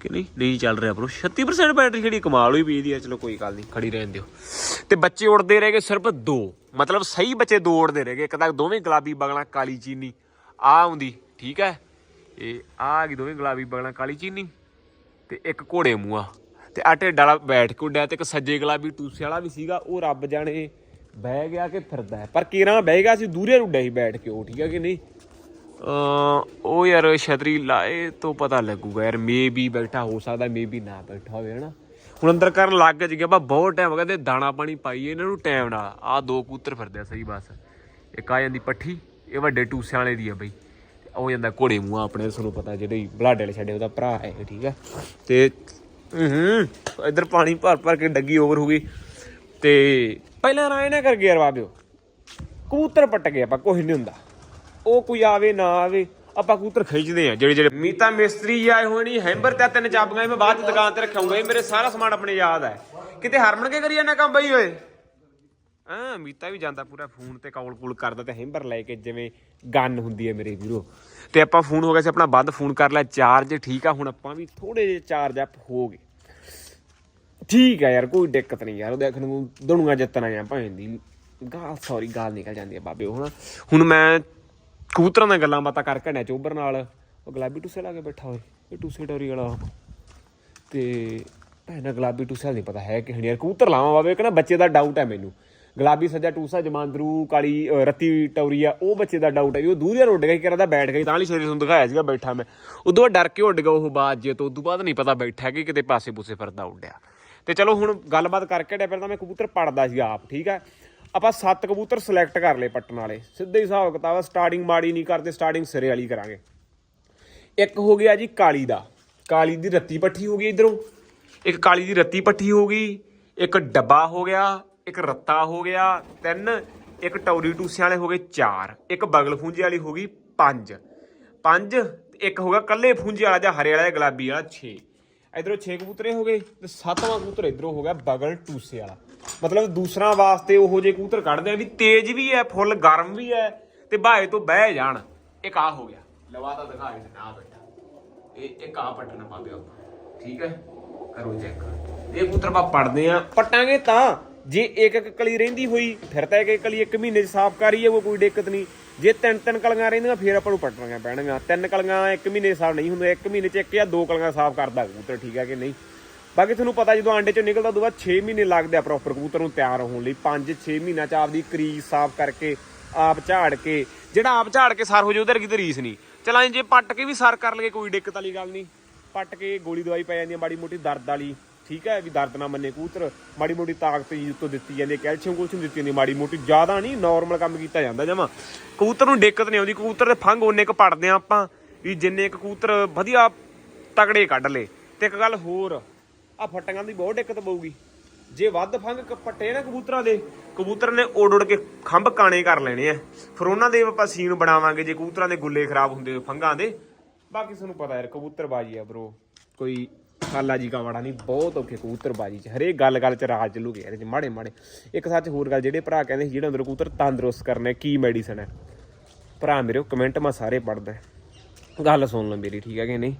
ਕਿ ਨਹੀਂ ਨਹੀਂ ਚੱਲ ਰਿਹਾ ਬ్రో 36% ਬੈਟਰੀ ਜਿਹੜੀ ਕਮਾਲ ਹੋਈ ਪਈ ਦੀ ਆ ਚਲੋ ਕੋਈ ਗੱਲ ਨਹੀਂ, ਖੜੀ ਰਹਿਣ ਦਿਓ। ਤੇ ਬੱਚੇ ਉੜਦੇ ਰਹਿ ਗਏ ਸਿਰਫ ਦੋ। ਮਤਲਬ ਸਹੀ ਬੱਚੇ ਦੋ ਉੜਦੇ ਰਹਿ ਗਏ ਇੱਕ ਤਾਂ ਦੋਵੇਂ ਗੁਲਾਬੀ, ਬਗਲਾਂ ਕਾਲੀ, ਚੀਨੀ। ਆ ਆਉਂਦੀ, ਠੀਕ ਹੈ? ਇਹ ਆ ਆ ਗਈ ਦੋਵੇਂ ਗੁਲਾਬੀ, ਬਗਲਾਂ ਕਾਲੀ, ਚੀਨੀ। ਤੇ ਇੱਕ ਘੋੜੇ ਮੂੰਹਾ ਤੇ ਆ ਢਿੱਡ ਵਾਲਾ ਬੈਠ ਕੇ ਉੱਡਿਆ ਤੇ ਇੱਕ ਸੱਜੇ ਗੁਲਾਬੀ ਟੂਸੇ ਵਾਲਾ ਵੀ ਸੀਗਾ। ਉਹ ਰੱਬ ਜਾਣੇ ਬਹਿ ਗਿਆ ਕਿ ਫਿਰਦਾ ਪਰ ਕੀਰਾਂ ਬਹਿ ਗਿਆ ਸੀ, ਦੂਰੇ ਉੱਡਿਆ ਸੀ ਬੈਠ ਕੇ ਉਹ, ਠੀਕ ਹੈ ਕਿ ਨਹੀਂ? ਉਹ ਯਾਰ ਛਤਰੀ ਲਾਏ ਤੋਂ ਪਤਾ ਲੱਗੂਗਾ ਯਾਰ ਮੇ ਵੀ ਬੈਠਾ, ਹੋ ਸਕਦਾ ਮੇ ਵੀ ਨਾ ਬੈਠਾ ਹੋਵੇ, ਹਨਾ? ਹੁਣ ਅੰਦਰ ਕਰਨ ਲੱਗ ਗਿਆ ਆਪਾਂ ਬਹੁਤ ਟਾਈਮ ਹੋ ਗਿਆ, ਤੇ ਦਾਣਾ ਪਾਣੀ ਪਾਈਏ ਇਹਨਾਂ ਨੂੰ ਟਾਈਮ ਨਾਲ। ਆ ਦੋ ਕੂਤਰ ਫਿਰਦੇ ਆ, ਸਹੀ ਬਸ। ਇੱਕ ਆ ਜਾਂਦੀ ਪੱਠੀ, ਇਹ ਵੱਡੇ ਟੂਸਿਆਂ ਵਾਲੇ ਦੀ ਆ ਬਈ। ਉਹ ਜਾਂਦਾ ਘੋੜੇ ਮੂੰਹ ਆਪਣੇ, ਤੁਹਾਨੂੰ ਪਤਾ ਜਿਹੜੇ ਬਲਾਡੇ ਵਾਲੇ ਛੱਡੇ ਉਹਦਾ ਭਰਾ ਹੈ, ਠੀਕ ਆ? ਤੇ ਹੂੰ, ਇਧਰ ਪਾਣੀ ਭਰ ਭਰ ਕੇ ਡੱਗੀ ਓਵਰ ਹੋ ਗਈ। ਤੇ ਪਹਿਲਾਂ ਰਾਏ ਨਾ ਕਰ ਗਿਆ ਯਾਰ ਦਿਓ। ਕਬੂਤਰ ਪੱਟ ਗਏ ਆਪਾਂ ਕੁਝ ਨਹੀਂ ਹੁੰਦਾ। ਉਹ ਕੋਈ ਆਵੇ, ਨਾ ਆਵੇ, ਆਪਾਂ ਕਬੂਤਰ ਖਿੱਚਦੇ ਆ ਜਿਹੜੇ ਜਿਹੜੇ ਮੀਤਾ ਮਿਸਤਰੀ ਆਏ ਹੋਏ ਨਹੀਂ ਹੈਂਬਰ ਤੇ ਤਿੰਨ ਚਾਬੀਆਂ ਮੈਂ ਬਾਅਦ ਚ ਦੁਕਾਨ ਤੇ ਰੱਖਾਂਗਾ ਇਹ ਮੇਰੇ ਸਾਰਾ ਸਮਾਨ ਆਪਣੇ ਯਾਦ ਹੈ। ਕਿਤੇ ਹਰਮਨ ਕੇ ਕਰੀ ਜਾਂਦਾ ਕੰਮ ਬਈ ਓਏ? ਹਾਂ, ਮੀਤਾ ਵੀ ਜਾਂਦਾ ਪੂਰਾ ਫੋਨ ਤੇ ਕਾਲ ਕੂਲ ਕਰਦਾ ਤੇ ਹੈਂਬਰ ਲੈ ਕੇ ਜਿਵੇਂ ਗਨ ਹੁੰਦੀ ਹੈ ਮੇਰੇ ਵੀਰੋ। ਤੇ ਆਪਾਂ ਫੋਨ ਹੋ ਗਿਆ ਸੀ, ਆਪਣਾ ਵੱਧ ਫੋਨ ਕਰ ਲਿਆ, ਚਾਰਜ ਠੀਕ ਆ, ਹੁਣ ਆਪਾਂ ਵੀ ਥੋੜੇ ਜਿਹੇ ਚਾਰਜ ਅਪ ਹੋ ਗਏ। ਠੀਕ ਆ ਯਾਰ, ਕੋਈ ਦਿੱਕਤ ਨਹੀਂ ਯਾਰ ਉਹ ਦੇਖਣ ਨੂੰ ਦੁਨੀਆ ਜਿੱਤਣਾ ਜਾਂ ਭਾਵੇਂ ਦੀ ਗਾਲ ਸੌਰੀ ਗਾਲ ਨਿਕਲ ਜਾਂਦੀ ਹੈ ਬਾਬੇ, ਉਹ ਹੁਣ ਹੁਣ ਮੈਂ ਕਬੂਤਰਾਂ ਨਾਲ ਗੱਲਾਂ ਬਾਤਾਂ ਕਰਕੇ ਘੜਿਆ ਚੋਬਰ ਨਾਲ। ਉਹ ਗੁਲਾਬੀ ਟੂਸੇ ਲਾ ਕੇ ਬੈਠਾ ਹੋਏ ਇਹ ਟੂਸੇ ਡੋਰੀ ਵਾਲਾ। ਤੇ ਭੈਣਾ ਗੁਲਾਬੀ ਟੂਸਾ ਨਹੀਂ ਪਤਾ ਹੈ ਕਿ ਹਣੀ ਯਾਰ ਕਬੂਤਰ ਲਾਵਾਂ ਬਾਬੇ ਇੱਕ ਨਾ ਬੱਚੇ ਦਾ ਡਾਊਟ ਹੈ ਮੈਨੂੰ। ਗੁਲਾਬੀ ਸੱਜਾ ਟੂਸਾ ਜਮਾਂਦਰੂ ਕਾਲੀ ਅ, ਰੱਤੀ ਟੌਰੀਆ ਉਹ ਬੱਚੇ ਦਾ ਡਾਊਟ ਹੈ। ਵੀ ਉਹ ਦੂਰ ਯਾਰ ਉੱਡ ਗਿਆ ਕਿ ਕਰਦਾ ਬੈਠ ਗਈ ਤਾਂ ਲਈ ਸ਼ਰੀਰ ਨੂੰ ਦਿਖਾਇਆ ਸੀਗਾ ਬੈਠਾ ਮੈਂ। ਉਦੋਂ ਬਾਅਦ ਡਰ ਕੇ ਉੱਡ ਗਿਆ ਉਹ ਬਾਅਦ ਜੇ ਤੋਂ ਉਦੋਂ ਬਾਅਦ ਨਹੀਂ ਪਤਾ ਬੈਠਾ ਕਿ ਕਿਤੇ ਪਾਸੇ ਪੂਸੇ ਫਿਰਦਾ ਉੱਡਿਆ। ਤੇ ਚਲੋ ਹੁਣ ਗੱਲਬਾਤ ਕਰਕੇ ਡਿਆ ਫਿਰ ਤਾਂ ਮੈਂ ਕਬੂਤਰ ਪੜਦਾ ਸੀਗਾ ਆਪ ਠੀਕ ਹੈ? ਆਪਾਂ ਸੱਤ ਕਬੂਤਰ ਸਿਲੈਕਟ ਕਰ ਲਏ ਪੱਟਣ ਵਾਲੇ। ਸਿੱਧੇ ਹੀ ਹਿਸਾਬ ਕਿਤਾਬ ਸਟਾਰਟਿੰਗ ਮਾੜੀ ਨਹੀਂ ਕਰਦੇ ਸਟਾਰਟਿੰਗ ਸਿਰੇ ਵਾਲੀ ਕਰਾਂਗੇ। ਇੱਕ ਹੋ ਗਿਆ ਜੀ ਕਾਲੀ ਦਾ। ਕਾਲੀ ਦੀ ਰੱਤੀ ਪੱਠੀ ਹੋ ਗਈ ਇਧਰੋਂ। ਇੱਕ ਕਾਲੀ ਦੀ ਰੱਤੀ ਪੱਠੀ ਹੋ ਗਈ, ਇੱਕ ਡੱਬਾ ਹੋ ਗਿਆ, ਇੱਕ ਰੱਤਾ ਹੋ ਗਿਆ, ਤਿੰਨ, ਇੱਕ ਟੌਰੀ ਟੂਸਿਆਂ ਵਾਲੇ ਹੋ ਗਏ ਚਾਰ। ਇੱਕ ਬਗਲ ਫੂੰਜੇ ਵਾਲੀ ਹੋ ਗਈ ਪੰਜ। ਪੰਜ ਤੇ ਇੱਕ ਹੋ ਗਿਆ ਕੱਲੇ ਫੁੰਜੇ ਵਾਲਾ ਜਾਂ ਹਰੇ ਵਾਲਾ ਗੁਲਾਬੀ ਵਾਲਾ 6 ਇਧਰੋਂ 6 ਕਬੂਤਰੇ ਹੋ ਗਏ ਤੇ ਸੱਤਵਾਂ ਕਬੂਤਰ ਇਧਰੋਂ ਹੋ ਗਿਆ ਬਗਲ ਟੂਸੇ ਵਾਲਾ। ਮਤਲਬ ਦੂਸਰਾ ਵਾਸਤੇ ਉਹੋ ਜਿਹੇ ਕਬੂਤਰ ਕੱਢਦੇ ਆ ਵੀ ਤੇਜ਼ ਵੀ ਹੈ ਫੁੱਲ ਗਰਮ ਵੀ ਹੈ ਤੇ ਬਾਏ ਤੋਂ ਬਹਿ ਜਾਣ। ਇੱਕ ਆ ਹੋ ਗਿਆ। ਲਵਾ ਤਾਂ ਦਿਖਾ ਕੇ ਨਾ ਬੈਠਾ। ਇਹ ਇੱਕ ਆ ਪੱਟਣਾ ਪਾਵੇ ਆਪਾਂ ਠੀਕ ਹੈ? ਕਰੋ ਚੈੱਕ ਇਹ ਕਬੂਤਰ ਆਪਾਂ ਪੜਦੇ ਆ ਪਟਾਂਗੇ ਤਾਂ ਜੇ ਇੱਕ ਇੱਕ ਕਲੀ ਰਹਿੰਦੀ ਹੋਈ ਫਿਰ ਤਾਂ ਇੱਕ ਇੱਕ ਕਲੀ ਇੱਕ ਮਹੀਨੇ 'ਚ ਸਾਫ਼ ਕਰੀ ਜਾਊ ਕੋਈ ਦਿੱਕਤ ਨਹੀਂ। ਜੇ ਤਿੰਨ ਤਿੰਨ ਕਲੀਆਂ ਰਹਿੰਦੀਆਂ ਫਿਰ ਆਪਾਂ ਨੂੰ ਪਟਣੀਆਂ ਪੈਣਗੀਆਂ। ਤਿੰਨ ਕਲੀਆਂ ਇੱਕ ਮਹੀਨੇ ਸਾਫ਼ ਨਹੀਂ ਹੁੰਦੀਆਂ ਇੱਕ ਮਹੀਨੇ 'ਚ ਇੱਕ ਜਾਂ ਦੋ ਕਲੀਆਂ ਸਾਫ਼ ਕਰਦਾ ਕਬੂਤਰ ਠੀਕ ਹੈ ਕਿ ਨਹੀਂ? ਬਾਕੀ ਤੁਹਾਨੂੰ ਪਤਾ ਜਦੋਂ ਆਂਡੇ ਚੋਂ ਨਿਕਲਦਾ ਉਦੋਂ ਬਾਅਦ 6 ਮਹੀਨੇ ਲੱਗਦੇ ਆ ਪ੍ਰੋਪਰ ਕਬੂਤਰ ਨੂੰ ਤਿਆਰ ਹੋਣ ਲਈ। 5-6 ਮਹੀਨਿਆਂ ਚ ਆਪਦੀ ਕਰੀਜ਼ ਸਾਫ਼ ਕਰਕੇ, ਆਪ ਝਾੜ ਕੇ, ਜਿਹੜਾ ਆਪ ਝਾੜ ਕੇ ਸਰ ਹੋ ਜਾਊ ਉਹਦੇ ਵਰਗੀ ਰੀਸ ਨਹੀਂ। ਚਲਾਂ ਜੇ ਪੱਟ ਕੇ ਵੀ ਸਰ ਕਰ ਲਗੇ ਕੋਈ ਦਿੱਕਤ ਵਾਲੀ ਗੱਲ ਨਹੀਂ। ਪੱਟ ਕੇ ਗੋਲੀ ਦਵਾਈ ਪੈ ਜਾਂਦੀ ਹੈ ਮਾੜੀ ਮੋਟੀ ਦਰਦ ਵਾਲੀ। ਠੀਕ ਹੈ ਵੀ ਦਰਦ ਨਾ ਮੰਨੇ ਕਬੂਤਰ। ਮਾੜੀ ਮੋਟੀ ਤਾਕਤ ਜੀ ਉੱਤੋਂ ਦਿੱਤੀ ਜਾਂਦੀ ਹੈ ਕੈਲਸ਼ੀਅਮ ਕੁਲਸ਼ੀਅਮ ਦਿੱਤੀ ਜਾਂਦੀ ਮਾੜੀ ਮੋਟੀ। ਜ਼ਿਆਦਾ ਨਹੀਂ ਨਾਰਮਲ ਕੰਮ ਕੀਤਾ ਜਾਂਦਾ ਜਮਾ। ਕਬੂਤਰ ਨੂੰ ਦਿੱਕਤ ਨਹੀਂ ਆਉਂਦੀ, ਕਬੂਤਰ ਦੇ ਫੰਗ ਉਹਨੇ ਕ ਪੜਦੇ ਆ ਆਪਾਂ, ਵੀ ਜਿੰਨੇ ਕੁ ਕਬੂਤਰ ਵਧੀਆ ਤਗੜੇ ਕੱਢ ਲੇ ਤੇ ਇੱਕ ਗੱਲ ਹੋਰ ਆ ਫਟੀਆਂ ਦੀ ਬਹੁਤ ਦਿੱਕਤ ਪਊਗੀ। ਜੇ ਵੱਧ ਫੰਗ ਕ- ਪੱਟੇ ਨਾ ਕਬੂਤਰਾਂ ਦੇ, ਕਬੂਤਰ ਨੇ ਉੜ ਉੜ ਕੇ ਖੰਭ ਕਾਣੇ ਕਰ ਲੈਣੇ ਆ। ਫਿਰ ਉਹਨਾਂ ਦੇ ਆਪਾਂ ਸੀਨ ਬਣਾਵਾਂਗੇ ਜੇ ਕਬੂਤਰਾਂ ਦੇ ਗੁੱਲੇ ਖਰਾਬ ਹੁੰਦੇ ਹੋਏ ਫੰਗਾਂ ਦੇ। ਬਾਕੀ ਤੁਹਾਨੂੰ ਪਤਾ ਯਾਰ, ਕਬੂਤਰਬਾਜੀ ਆ ਬ్రో ਕੋਈ ਖਾਲਾ ਜੀ ਕਾਵੜਾ ਨਹੀਂ, ਬਹੁਤ ਔਖੇ ਕਬੂਤਰਬਾਜੀ ਚ। ਹਰੇਕ ਗੱਲ ਗੱਲ ਚ ਰਾਜ ਚੱਲੂਗੇ ਯਾਰ 'ਚ, ਮਾੜੇ ਮਾੜੇ। ਇੱਕ ਸੱਚ ਹੋਰ ਗੱਲ, ਜਿਹੜੇ ਭਰਾ ਕਹਿੰਦੇ ਸੀ, ਜਿਹੜਾ ਅੰਦਰ ਕਬੂਤਰ ਤੰਦਰੁਸਤ ਕਰਨਾ, ਕੀ ਮੈਡੀਸਨ ਹੈ ਭਰਾ ਮੇਰੇ ਕਮੈਂਟ ਮੈਂ ਸਾਰੇ ਪੜਦਾ ਗੱਲ ਸੁਣ ਲਓ ਮੇਰੀ, ਠੀਕ ਹੈ ਕਿ ਨਹੀਂ?